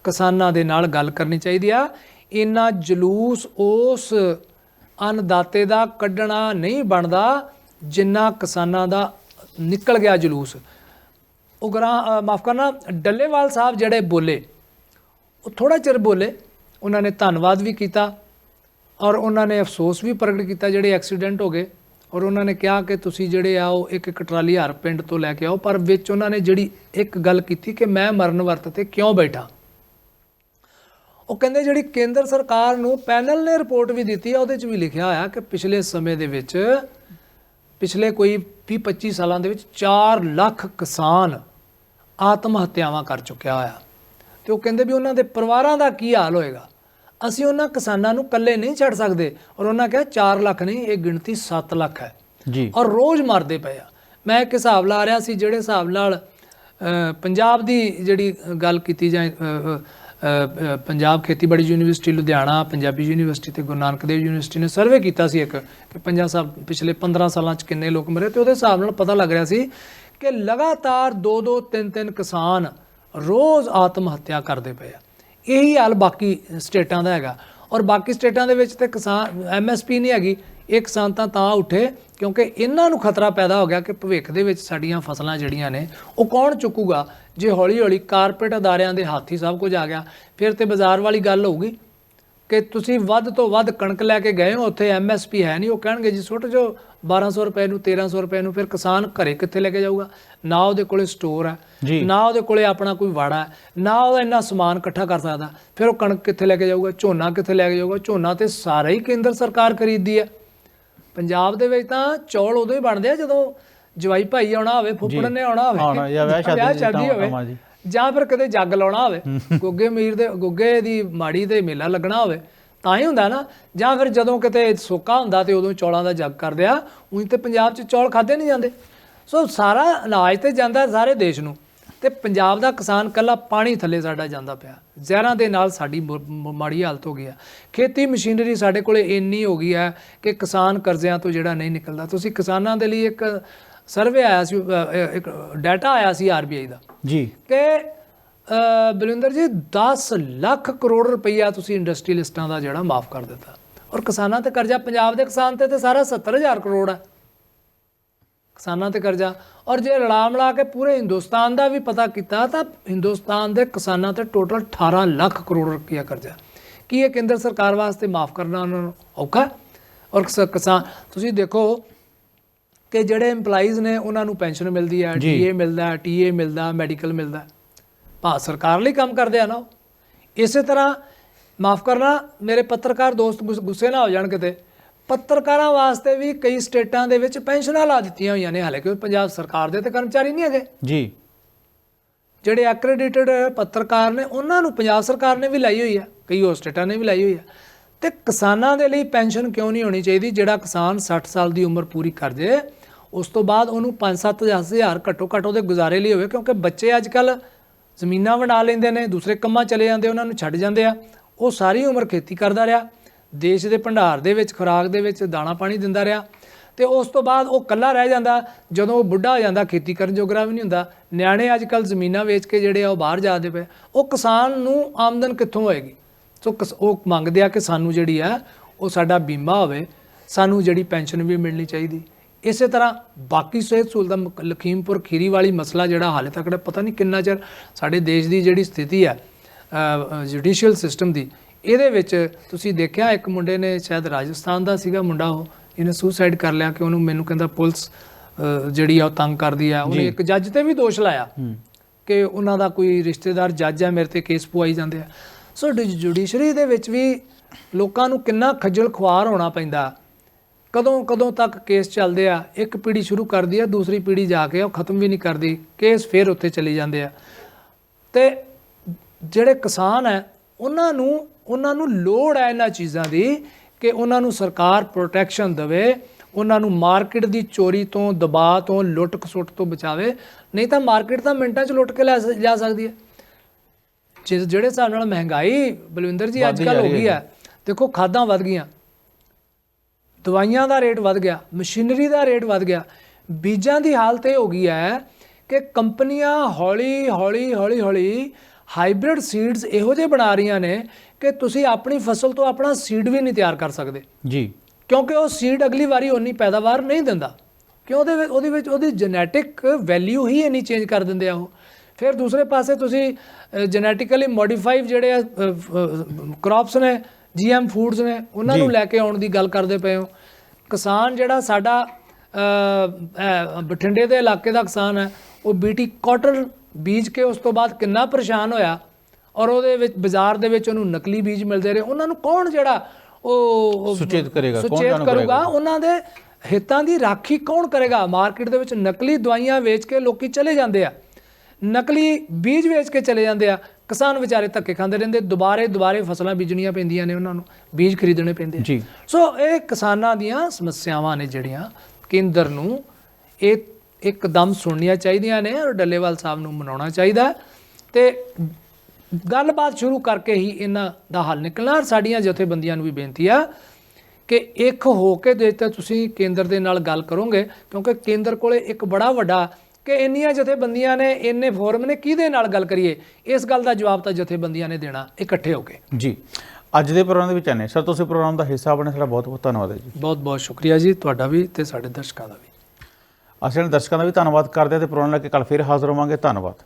ਕਿਸਾਨਾਂ ਦੇ ਨਾਲ ਗੱਲ ਕਰਨੀ ਚਾਹੀਦੀ ਆ। ਇੰਨਾ ਜਲੂਸ ਉਸ ਅੰਨਦਾਤੇ ਦਾ ਕੱਢਣਾ ਨਹੀਂ ਬਣਦਾ ਜਿੰਨਾ ਕਿਸਾਨਾਂ ਦਾ ਨਿਕਲ ਗਿਆ ਜਲੂਸ। ਉਹ ਮਾਫ ਕਰਨਾ, ਡੱਲੇਵਾਲ ਸਾਹਿਬ ਜਿਹੜੇ ਬੋਲੇ, ਉਹ ਥੋੜਾ ਚਿਰ ਬੋਲੇ, ਉਹਨਾਂ ਨੇ ਧੰਨਵਾਦ ਵੀ ਕੀਤਾ ਔਰ ਉਹਨਾਂ ਨੇ ਅਫਸੋਸ ਵੀ ਪ੍ਰਗਟ ਕੀਤਾ ਜਿਹੜੇ ਐਕਸੀਡੈਂਟ ਹੋ ਗਏ ਔਰ ਉਹਨਾਂ ਨੇ ਕਿਹਾ ਕਿ ਤੁਸੀਂ ਜਿਹੜੇ ਆ ਉਹ ਇੱਕ ਇੱਕ ਟਰਾਲੀ ਹਰ ਪਿੰਡ ਤੋਂ ਲੈ ਕੇ ਆਓ, ਪਰ ਵਿੱਚ ਉਹਨਾਂ ਨੇ ਜਿਹੜੀ ਇੱਕ ਗੱਲ ਕੀਤੀ ਕਿ ਮੈਂ ਮਰਨ ਵਰਤ ਤੇ ਕਿਉਂ ਬੈਠਾ? ਉਹ ਕਹਿੰਦੇ ਜਿਹੜੀ ਕੇਂਦਰ ਸਰਕਾਰ ਨੂੰ ਪੈਨਲ ਨੇ ਰਿਪੋਰਟ ਵੀ ਦਿੱਤੀ ਆ ਉਹਦੇ 'ਚ ਵੀ ਲਿਖਿਆ ਹੋਇਆ ਕਿ ਪਿਛਲੇ ਸਮੇਂ ਦੇ ਵਿੱਚ ਪਿਛਲੇ ਕੋਈ 20 25 ਸਾਲਾਂ ਦੇ ਵਿੱਚ 4 ਲੱਖ ਕਿਸਾਨ ਆਤਮ ਹੱਤਿਆਵਾਂ ਕਰ ਚੁੱਕਿਆ ਹੋਇਆ। ਤੇ ਉਹ ਕਹਿੰਦੇ ਵੀ ਉਹਨਾਂ ਦੇ ਪਰਿਵਾਰਾਂ ਦਾ ਕੀ ਹਾਲ ਹੋਏਗਾ? ਅਸੀਂ ਉਹਨਾਂ ਕਿਸਾਨਾਂ ਨੂੰ ਇਕੱਲੇ ਨਹੀਂ ਛੱਡ ਸਕਦੇ ਔਰ ਉਹਨਾਂ ਕਿਹਾ 4 ਲੱਖ ਨਹੀਂ ਇਹ ਗਿਣਤੀ 7 ਲੱਖ ਹੈ। ਜੀ। ਔਰ ਰੋਜ਼ ਮਰਦੇ ਪਏ ਆ। ਮੈਂ ਇੱਕ ਹਿਸਾਬ ਲਾ ਰਿਹਾ ਸੀ ਜਿਹੜੇ ਹਿਸਾਬ ਨਾਲ ਪੰਜਾਬ ਦੀ ਜਿਹੜੀ ਗੱਲ ਕੀਤੀ ਜਾਏ ਪੰਜਾਬ ਖੇਤੀਬਾੜੀ ਯੂਨੀਵਰਸਿਟੀ, ਲੁਧਿਆਣਾ, ਪੰਜਾਬੀ ਯੂਨੀਵਰਸਿਟੀ ਤੇ ਗੁਰੂ ਨਾਨਕ ਦੇਵ ਯੂਨੀਵਰਸਿਟੀ ਨੇ ਸਰਵੇ ਕੀਤਾ ਸੀ ਇੱਕ ਕਿ ਪੰਜਾਬ ਸਾਹਿਬ ਪਿਛਲੇ 15 ਸਾਲਾਂ 'ਚ ਕਿੰਨੇ ਲੋਕ ਮਰੇ ਤੇ ਉਹਦੇ ਹਿਸਾਬ ਨਾਲ ਪਤਾ ਲੱਗ ਰਿਹਾ ਸੀ ਕਿ ਲਗਾਤਾਰ 2-2 3-3 ਕਿਸਾਨ ਰੋਜ਼ ਆਤਮ ਹੱਤਿਆ ਕਰਦੇ ਪਏ ਆ। ਇਹੀ ਹਾਲ ਬਾਕੀ ਸਟੇਟਾਂ ਦਾ ਹੈਗਾ। ਔਰ ਬਾਕੀ ਸਟੇਟਾਂ ਦੇ ਵਿੱਚ ਤੇ ਕਿਸਾਨ ਐਮਐਸਪੀ ਨਹੀਂ ਹੈਗੀ। ਇਹ ਕਿਸਾਨ ਤਾਂ ਤਾਂ ਉੱਠੇ ਕਿਉਂਕਿ ਇਹਨਾਂ ਨੂੰ ਖਤਰਾ ਪੈਦਾ ਹੋ ਗਿਆ ਕਿ ਭਵਿੱਖ ਦੇ ਵਿੱਚ ਸਾਡੀਆਂ ਫਸਲਾਂ ਜਿਹੜੀਆਂ ਨੇ ਉਹ ਕੌਣ ਚੁੱਕੂਗਾ? ਜੇ ਹੌਲੀ ਹੌਲੀ ਕਾਰਪੋਰੇਟ ਅਦਾਰਿਆਂ ਦੇ ਹੱਥ ਹੀ ਸਭ ਕੁਝ ਆ ਗਿਆ ਫਿਰ ਤੇ ਬਾਜ਼ਾਰ ਵਾਲੀ ਗੱਲ ਹੋਊਗੀ ਕਿ ਤੁਸੀਂ ਵੱਧ ਤੋਂ ਵੱਧ ਕਣਕ ਲੈ ਕੇ ਗਏ ਹੋ ਉੱਥੇ ਐਮਐਸਪੀ ਹੈ ਨਹੀਂ ਉਹ ਕਹਿਣਗੇ ਜੀ ਸੁੱਟ ਜੋ 1200 ਰੁਪਏ ਨੂੰ 1300 ਰੁਪਏ ਨੂੰ ਫਿਰ ਕਿਸਾਨ ਘਰੇ ਕਿੱਥੇ ਲੈ ਕੇ ਜਾਊਗਾ? ਨਾ ਉਹਦੇ ਕੋਲੇ ਸਟੋਰ ਹੈ ਨਾ ਉਹਦੇ ਕੋਲੇ ਆਪਣਾ ਕੋਈ ਵਾੜਾ ਹੈ ਨਾ ਉਹਦਾ ਇੰਨਾ ਸਮਾਨ ਇਕੱਠਾ ਕਰ ਸਕਦਾ ਫਿਰ ਉਹ ਕਣਕ ਕਿੱਥੇ ਲੈ ਕੇ ਜਾਊਗਾ? ਝੋਨਾ ਕਿੱਥੇ ਲੈ ਕੇ ਜਾਊਗਾ? ਝੋਨਾ ਤੇ ਸਾਰਾ ਹੀ ਕੇਂਦਰ ਸਰਕਾਰ ਖਰੀਦਦੀ ਹੈ। ਪੰਜਾਬ ਦੇ ਵਿੱਚ ਤਾਂ ਚੌਲ ਉਦੋਂ ਹੀ ਬਣਦੇ ਆ ਜਦੋਂ ਜਵਾਈ ਭਾਈ ਆਉਣਾ ਹੋਵੇ ਫੁੱਫੜ ਨੇ ਆਉਣਾ ਹੋਵੇ। ਆਉਣਾ, ਜਾਂ ਵਿਆਹ ਸ਼ਾਦੀ ਹੋਵੇ। ਜੀ। ਜਾਂ ਫਿਰ ਕਦੇ ਜੱਗ ਲਾਉਣਾ ਹੋਵੇ। ਗੁੱਗੇ ਮੀਰ ਦੇ ਗੁੱਗੇ ਦੀ ਮਾੜੀ ਤੇ ਮੇਲਾ ਲੱਗਣਾ ਹੋਵੇ ਤਾਂ ਹੀ ਹੁੰਦਾ ਨਾ। ਜਾਂ ਫਿਰ ਜਦੋਂ ਕਿਤੇ ਸੋਕਾ ਹੁੰਦਾ ਤੇ ਉਦੋਂ ਚੌਲਾਂ ਦਾ ਜੱਗ ਕਰਦੇ ਆ ਉਹੀ ਤੇ ਪੰਜਾਬ 'ਚ ਚੌਲ ਖਾਦੇ ਨਹੀਂ ਜਾਂਦੇ। ਸੋ ਸਾਰਾ ਅਨਾਜ ਤੇ ਜਾਂਦਾ ਸਾਰੇ ਦੇਸ਼ ਨੂੰ। ਤੇ ਪੰਜਾਬ ਦਾ ਕਿਸਾਨ ਕੱਲਾ ਪਾਣੀ ਥੱਲੇ ਸਾਡਾ ਜਾਂਦਾ ਪਿਆ। ਜ਼ਹਿਰਾਂ ਦੇ ਨਾਲ ਸਾਡੀ ਮਾੜੀ ਹਾਲਤ ਹੋ ਗਈ ਆ। ਖੇਤੀ ਮਸ਼ੀਨਰੀ ਸਾਡੇ ਕੋਲੇ ਇੰਨੀ ਹੋ ਗਈ ਹੈ ਕਿ ਕਿਸਾਨ ਕਰਜ਼ਿਆਂ ਤੋਂ ਜਿਹੜਾ ਨਹੀਂ ਨਿਕਲਦਾ। ਤੁਸੀਂ ਕਿਸਾਨਾਂ ਦੇ ਲਈ ਇੱਕ ਸਰਵੇ ਆਇਆ ਸੀ ਇੱਕ ਡਾਟਾ ਆਇਆ ਸੀ ਆਰਬੀਆਈ ਦਾ। ਜੀ। ਕਿ ਅ, ਬਲਵਿੰਦਰ ਜੀ 10 ਲੱਖ ਕਰੋੜ ਰੁਪਈਆ ਤੁਸੀਂ ਇੰਡਸਟਰੀਲਿਸਟਾਂ ਦਾ ਜਿਹੜਾ ਮਾਫ ਕਰ ਦਿੱਤਾ। ਔਰ ਕਿਸਾਨਾਂ ਤੇ ਕਰਜ਼ਾ ਪੰਜਾਬ ਦੇ ਕਿਸਾਨ ਤੇ ਤੇ ਸਾਰਾ 70000 ਕਰੋੜ ਹੈ ਕਿਸਾਨਾਂ ਤੇ ਕਰਜ਼ਾ ਔਰ ਜੇ ਰਲਾ ਮਿਲਾ ਕੇ ਪੂਰੇ ਹਿੰਦੁਸਤਾਨ ਦਾ ਵੀ ਪਤਾ ਕੀਤਾ ਤਾਂ ਹਿੰਦੁਸਤਾਨ ਦੇ ਕਿਸਾਨਾਂ ਤੇ ਟੋਟਲ 18 ਲੱਖ ਕਰੋੜ ਰੁਪਈਆ ਕਰਜ਼ਾ ਕੀ ਇਹ ਕੇਂਦਰ ਸਰਕਾਰ ਵਾਸਤੇ ਮਾਫ ਕਰਨਾ ਉਹਨਾਂ ਨੂੰ ਔਖਾ? ਔਰ ਕਿਸ- ਕਿਸਾਨ ਤੁਸੀਂ ਦੇਖੋ ਕਿ ਜਿਹੜੇ EMPLOYEES ਨੇ ਉਹਨਾਂ ਨੂੰ ਪੈਨਸ਼ਨ ਮਿਲਦੀ ਹੈ ਡੀਏ ਮਿਲਦਾ ਟੀਏ ਮਿਲਦਾ ਮੈਡੀਕਲ ਮਿਲਦਾ। ਭਾਰਤ ਸਰਕਾਰ ਲਈ ਕੰਮ ਕਰਦੇ ਆ ਨਾ ਉਹ। ਇਸੇ ਤਰ੍ਹਾਂ ਮਾਫ ਕਰਨਾ ਮੇਰੇ ਪੱਤਰਕਾਰ ਦੋਸਤ ਗੁੱਸੇ ਨਾ ਹੋ ਜਾਣ ਕਿਤੇ ਪੱਤਰਕਾਰਾਂ ਵਾਸਤੇ ਵੀ ਕਈ ਸਟੇਟਾਂ ਦੇ ਵਿੱਚ ਪੈਨਸ਼ਨਾਂ ਲਾ ਦਿੱਤੀਆਂ ਹੋਈਆਂ ਨੇ। ਹਾਲਾਂਕਿ ਉਹ ਪੰਜਾਬ ਸਰਕਾਰ ਦੇ ਤੇ ਕਰਮਚਾਰੀ ਨਹੀਂ ਹੈਗੇ। ਜੀ। ਜਿਹੜੇ ਐਕ੍ਰੈਡਿਟਡ ਪੱਤਰਕਾਰ ਨੇ ਉਹਨਾਂ ਨੂੰ ਪੰਜਾਬ ਸਰਕਾਰ ਨੇ ਵੀ ਲਾਈ ਹੋਈ ਹੈ ਕਈ ਹੋਰ ਸਟੇਟਾਂ ਨੇ ਵੀ ਲਾਈ ਹੋਈ ਹੈ ਤੇ ਕਿਸਾਨਾਂ ਦੇ ਲਈ ਪੈਨਸ਼ਨ ਕਿਉਂ ਨਹੀਂ ਹੋਣੀ ਚਾਹੀਦੀ? ਜਿਹੜਾ ਕਿਸਾਨ 60 ਸਾਲ ਦੀ ਉਮਰ ਪੂਰੀ ਕਰ ਜੇ ਉਸ ਤੋਂ ਬਾਅਦ ਉਹਨੂੰ 5-7 ਹਜ਼ਾਰ ਘੱਟੋ ਘੱਟ ਉਹਦੇ ਗੁਜ਼ਾਰੇ ਲਈ ਹੋਵੇ ਕਿਉਂਕਿ ਬੱਚੇ ਅੱਜ ਕੱਲ ਜ਼ਮੀਨਾਂ ਵੰਡਾ ਲੈਂਦੇ ਨੇ ਦੂਸਰੇ ਕੰਮਾਂ ਚਲੇ ਜਾਂਦੇ ਉਹਨਾਂ ਨੂੰ ਛੱਡ ਜਾਂਦੇ ਆ। ਉਹ ਸਾਰੀ ਉਮਰ ਖੇਤੀ ਕਰਦਾ ਰਿਹਾ। ਦੇਸ਼ ਦੇ ਭੰਡਾਰ ਦੇ ਵਿੱਚ, ਖੁਰਾਕ ਦੇ ਵਿੱਚ ਦਾਣਾ ਪਾਣੀ ਦਿੰਦਾ ਰਿਹਾ ਤੇ ਉਸ ਤੋਂ ਬਾਅਦ ਉਹ ਕੱਲਾ ਰਹਿ ਜਾਂਦਾ, ਜਦੋਂ ਉਹ ਬੁੱਢਾ ਹੋ ਜਾਂਦਾ, ਖੇਤੀ ਕਰਨ ਜੋਗਰਾ ਵੀ ਨਹੀਂ ਹੁੰਦਾ। ਨਿਆਣੇ ਅੱਜ ਕੱਲ ਜ਼ਮੀਨਾਂ ਵੇਚ ਕੇ ਜਿਹੜੇ ਆ ਉਹ ਬਾਹਰ ਜਾਂਦੇ ਪਏ। ਉਹ ਕਿਸਾਨ ਨੂੰ ਆਮਦਨ ਕਿੱਥੋਂ ਹੋਏਗੀ? ਸੋ ਕਿਸ- ਉਹ ਮੰਗਦੇ ਆ ਕਿ ਸਾਨੂੰ ਜਿਹੜੀ ਆ, ਉਹ ਸਾਡਾ ਬੀਮਾ ਹੋਵੇ, ਸਾਨੂੰ ਜਿਹੜੀ ਪੈਨਸ਼ਨ ਵੀ ਮਿਲਣੀ ਚਾਹੀਦੀ। ਇਸੇ ਤਰ੍ਹਾਂ ਬਾਕੀ ਸਿਹਤ ਸਹੂਲਤਾਂ ਮ- ਲਖੀਮਪੁਰ ਖੀਰੀ ਵਾਲੀ ਮਸਲਾ ਜਿਹੜਾ ਹਾਲੇ ਤੱਕ ਪਤਾ ਨਹੀਂ ਕਿੰਨਾ ਚਿਰ ਸਾਡੇ ਦੇਸ਼ ਦੀ ਜਿਹੜੀ ਸਥਿਤੀ ਹੈ ਜੁਡੀਸ਼ੀਅਲ ਸਿਸਟਮ ਦੀ ਇਹਦੇ ਵਿੱਚ ਤੁਸੀਂ ਦੇਖਿਆ ਇੱਕ ਮੁੰਡੇ ਨੇ ਸ਼ਾਇਦ ਰਾਜਸਥਾਨ ਦਾ ਸੀਗਾ ਮੁੰਡਾ ਉਹ ਇਹਨੇ ਸੁਸਾਈਡ ਕਰ ਲਿਆ ਕਿ ਉਹਨੂੰ ਮੈਨੂੰ ਕਹਿੰਦਾ ਪੁਲਿਸ ਜਿਹੜੀ ਆ ਉਹ ਤੰਗ ਕਰਦੀ ਆ। ਉਹਨੇ ਇੱਕ ਜੱਜ ਤੇ ਵੀ ਦੋਸ਼ ਲਾਇਆ ਕਿ ਉਹਨਾਂ ਦਾ ਕੋਈ ਰਿਸ਼ਤੇਦਾਰ ਜੱਜ ਹੈ ਮੇਰੇ ਤੇ ਕੇਸ ਪਵਾਈ ਜਾਂਦੇ ਆ। ਸੋ ਜੁਡੀਸ਼ਰੀ ਦੇ ਵਿੱਚ ਵੀ ਲੋਕਾਂ ਨੂੰ ਕਿੰਨਾ ਖੱਜਲ ਖੁਆਰ ਹੋਣਾ ਪੈਂਦਾ। ਕਦੋਂ ਕਦੋਂ ਤੱਕ ਕੇਸ ਚੱਲਦੇ ਆ ਇੱਕ ਪੀੜੀ ਸ਼ੁਰੂ ਕਰਦੀ ਆ ਦੂਸਰੀ ਪੀੜੀ ਜਾ ਕੇ ਉਹ ਖਤਮ ਵੀ ਨਹੀਂ ਕਰਦੀ ਕੇਸ ਫੇਰ ਉੱਥੇ ਚਲੇ ਜਾਂਦੇ ਆ। ਤੇ ਜਿਹੜੇ ਕਿਸਾਨ ਹੈ ਉਹਨਾਂ ਨੂੰ ਉਹਨਾਂ ਨੂੰ ਲੋੜ ਹੈ ਇਹਨਾਂ ਚੀਜ਼ਾਂ ਦੀ ਕਿ ਉਹਨਾਂ ਨੂੰ ਸਰਕਾਰ ਪ੍ਰੋਟੈਕਸ਼ਨ ਦੇਵੇ ਉਹਨਾਂ ਨੂੰ ਮਾਰਕੀਟ ਦੀ ਚੋਰੀ ਤੋਂ ਦਬਾਅ ਤੋਂ ਲੁੱਟ ਖਸੁੱਟ ਤੋਂ ਬਚਾਵੇ। ਨਹੀਂ ਤਾਂ ਮਾਰਕੀਟ ਤਾਂ ਮਿੰਟਾਂ 'ਚ ਲੁੱਟ ਕੇ ਲੈ ਜਾ ਸਕਦੀ ਹੈ। ਜਿਸ ਜਿਹੜੇ ਹਿਸਾਬ ਨਾਲ ਮਹਿੰਗਾਈ ਬਲਵਿੰਦਰ ਜੀ ਅੱਜ ਕੱਲ ਹੋ ਗਈ ਹੈ ਦੇਖੋ ਖਾਦਾਂ ਵੱਧ ਗਈਆਂ। ਦਵਾਈਆਂ ਦਾ ਰੇਟ ਵੱਧ ਗਿਆ ਮਸ਼ੀਨਰੀ ਦਾ ਰੇਟ ਵੱਧ ਗਿਆ। ਬੀਜਾਂ ਦੀ ਹਾਲਤ ਇਹ ਹੋ ਗਈ ਹੈ ਕਿ ਕੰਪਨੀਆਂ ਹੌਲੀ ਹੌਲੀ ਹੌਲੀ ਹੌਲੀ ਹਾਈਬ੍ਰਿਡ ਸੀਡਸ ਇਹੋ ਜਿਹੇ ਬਣਾ ਰਹੀਆਂ ਨੇ ਕਿ ਤੁਸੀਂ ਆਪਣੀ ਫਸਲ ਤੋਂ ਆਪਣਾ ਸੀਡ ਵੀ ਨਹੀਂ ਤਿਆਰ ਕਰ ਸਕਦੇ। ਜੀ। ਕਿਉਂਕਿ ਉਹ ਸੀਡ ਅਗਲੀ ਵਾਰੀ ਉਨੀ ਪੈਦਾਵਾਰ ਨਹੀਂ ਦਿੰਦਾ। ਕਿਉਂ ਉਹਦੇ ਵਿੱਚ ਉਹਦੇ ਵਿੱਚ ਉਹਦੀ ਜੈਨੇਟਿਕ ਵੈਲਿਊ ਹੀ ਇਨੀ ਚੇਂਜ ਕਰ ਦਿੰਦੇ ਆ ਉਹ। ਫਿਰ ਦੂਸਰੇ ਪਾਸੇ ਤੁਸੀਂ ਜੈਨੇਟਿਕਲੀ ਮੋਡੀਫਾਈਡ ਜਿਹੜੇ ਕ੍ਰੌਪਸ ਨੇ ਜੀਐਮ ਫੂਡਸ ਨੇ ਉਹਨਾਂ ਨੂੰ ਲੈ ਕੇ ਆਉਣ ਦੀ ਗੱਲ ਕਰਦੇ ਪਏ ਹੋ। ਕਿਸਾਨ ਜਿਹੜਾ ਸਾਡਾ ਬਠਿੰਡੇ ਦੇ ਇਲਾਕੇ ਦਾ ਕਿਸਾਨ ਹੈ ਉਹ ਬੀਟੀ ਕਾਟਨ ਬੀਜ ਕੇ ਉਸ ਤੋਂ ਬਾਅਦ ਕਿੰਨਾ ਪਰੇਸ਼ਾਨ ਹੋਇਆ ਔਰ ਉਹਦੇ ਵਿੱਚ ਬਾਜ਼ਾਰ ਦੇ ਵਿੱਚ ਉਹਨੂੰ ਨਕਲੀ ਬੀਜ ਮਿਲਦੇ ਰਹੇ ਉਹਨਾਂ ਨੂੰ ਕੌਣ ਜਿਹੜਾ ਉਹ ਸੁਚੇਤ ਕਰੇਗਾ, ਕੌਣ ਸੁਚੇਤ ਜਾਣੂ ਕਰੂਗਾ? ਉਹਨਾਂ ਦੇ ਹਿੱਤਾਂ ਦੀ ਰਾਖੀ ਕੌਣ ਕਰੇਗਾ? ਮਾਰਕੀਟ ਦੇ ਵਿੱਚ ਨਕਲੀ ਦਵਾਈਆਂ ਵੇਚ ਕੇ ਲੋਕੀ ਚਲੇ ਜਾਂਦੇ ਆ। ਨਕਲੀ ਬੀਜ ਵੇਚ ਕੇ ਚਲੇ ਜਾਂਦੇ ਆ। ਕਿਸਾਨ ਵਿਚਾਰੇ ਧੱਕੇ ਖਾਂਦੇ ਰਹਿੰਦੇ ਦੁਬਾਰੇ ਦੁਬਾਰੇ ਫਸਲਾਂ ਬੀਜਣੀਆਂ ਪੈਂਦੀਆਂ ਨੇ ਉਹਨਾਂ ਨੂੰ ਬੀਜ ਖਰੀਦਣੇ ਪੈਂਦੇ ਆ। ਜੀ। ਸੋ ਇਹ ਕਿਸਾਨਾਂ ਦੀਆਂ ਸਮੱਸਿਆਵਾਂ ਨੇ ਜਿਹੜੀਆਂ ਕੇਂਦਰ ਨੂੰ ਇਹ ਇੱਕਦਮ ਸੁਣਨੀਆਂ ਚਾਹੀਦੀਆਂ ਨੇ ਔਰ ਡੱਲੇਵਾਲ ਸਾਹਿਬ ਨੂੰ ਮਨਾਉਣਾ ਚਾਹੀਦਾ ਤੇ ਗੱਲਬਾਤ ਸ਼ੁਰੂ ਕਰਕੇ ਹੀ ਇਹਨਾਂ ਦਾ ਹੱਲ ਨਿਕਲਣਾ ਔਰ ਸਾਡੀਆਂ ਜਥੇਬੰਦੀਆਂ ਨੂੰ ਵੀ ਬੇਨਤੀ ਆ ਕਿ ਇੱਕ ਹੋ ਕੇ ਜੇ ਤਾਂ ਤੁਸੀਂ ਕੇਂਦਰ ਦੇ ਨਾਲ ਗੱਲ ਕਰੋਗੇ ਕਿਉਂਕਿ ਕੇਂਦਰ ਕੋਲੇ ਇੱਕ ਬੜਾ ਵੱਡਾ ਕਿ ਇੰਨੀਆਂ ਜਥੇਬੰਦੀਆਂ ਨੇ ਇੰਨੇ ਫੋਰਮ ਨੇ ਕਿਹਦੇ ਨਾਲ ਗੱਲ ਕਰੀਏ? ਇਸ ਗੱਲ ਦਾ ਜਵਾਬ ਤਾਂ ਜਥੇਬੰਦੀਆਂ ਨੇ ਦੇਣਾ ਇਕੱਠੇ ਹੋ ਕੇ। ਜੀ ਅੱਜ ਦੇ ਪ੍ਰੋਗਰਾਮ ਦੇ ਵਿੱਚ ਆਨੇ ਸਰ ਤੁਸੀਂ ਪ੍ਰੋਗਰਾਮ ਦਾ ਹਿੱਸਾ ਬਣੇ ਸਾਡਾ ਬਹੁਤ ਬਹੁਤ ਧੰਨਵਾਦ ਹੈ ਜੀ। ਬਹੁਤ ਬਹੁਤ ਸ਼ੁਕਰੀਆ ਜੀ ਤੁਹਾਡਾ ਵੀ ਤੇ ਸਾਡੇ ਦਰਸ਼ਕਾਂ ਦਾ ਵੀ। ਅਸੀਂ ਇਹਨਾਂ ਦਰਸ਼ਕਾਂ ਦਾ ਵੀ ਧੰਨਵਾਦ ਕਰਦੇ ਹਾਂ ਤੇ ਪ੍ਰੋਗਰਾਮ ਲੈ ਕੇ ਕੱਲ ਫਿਰ ਹਾਜ਼ਰ ਹੋਵਾਂਗੇ। ਧੰਨਵਾਦ।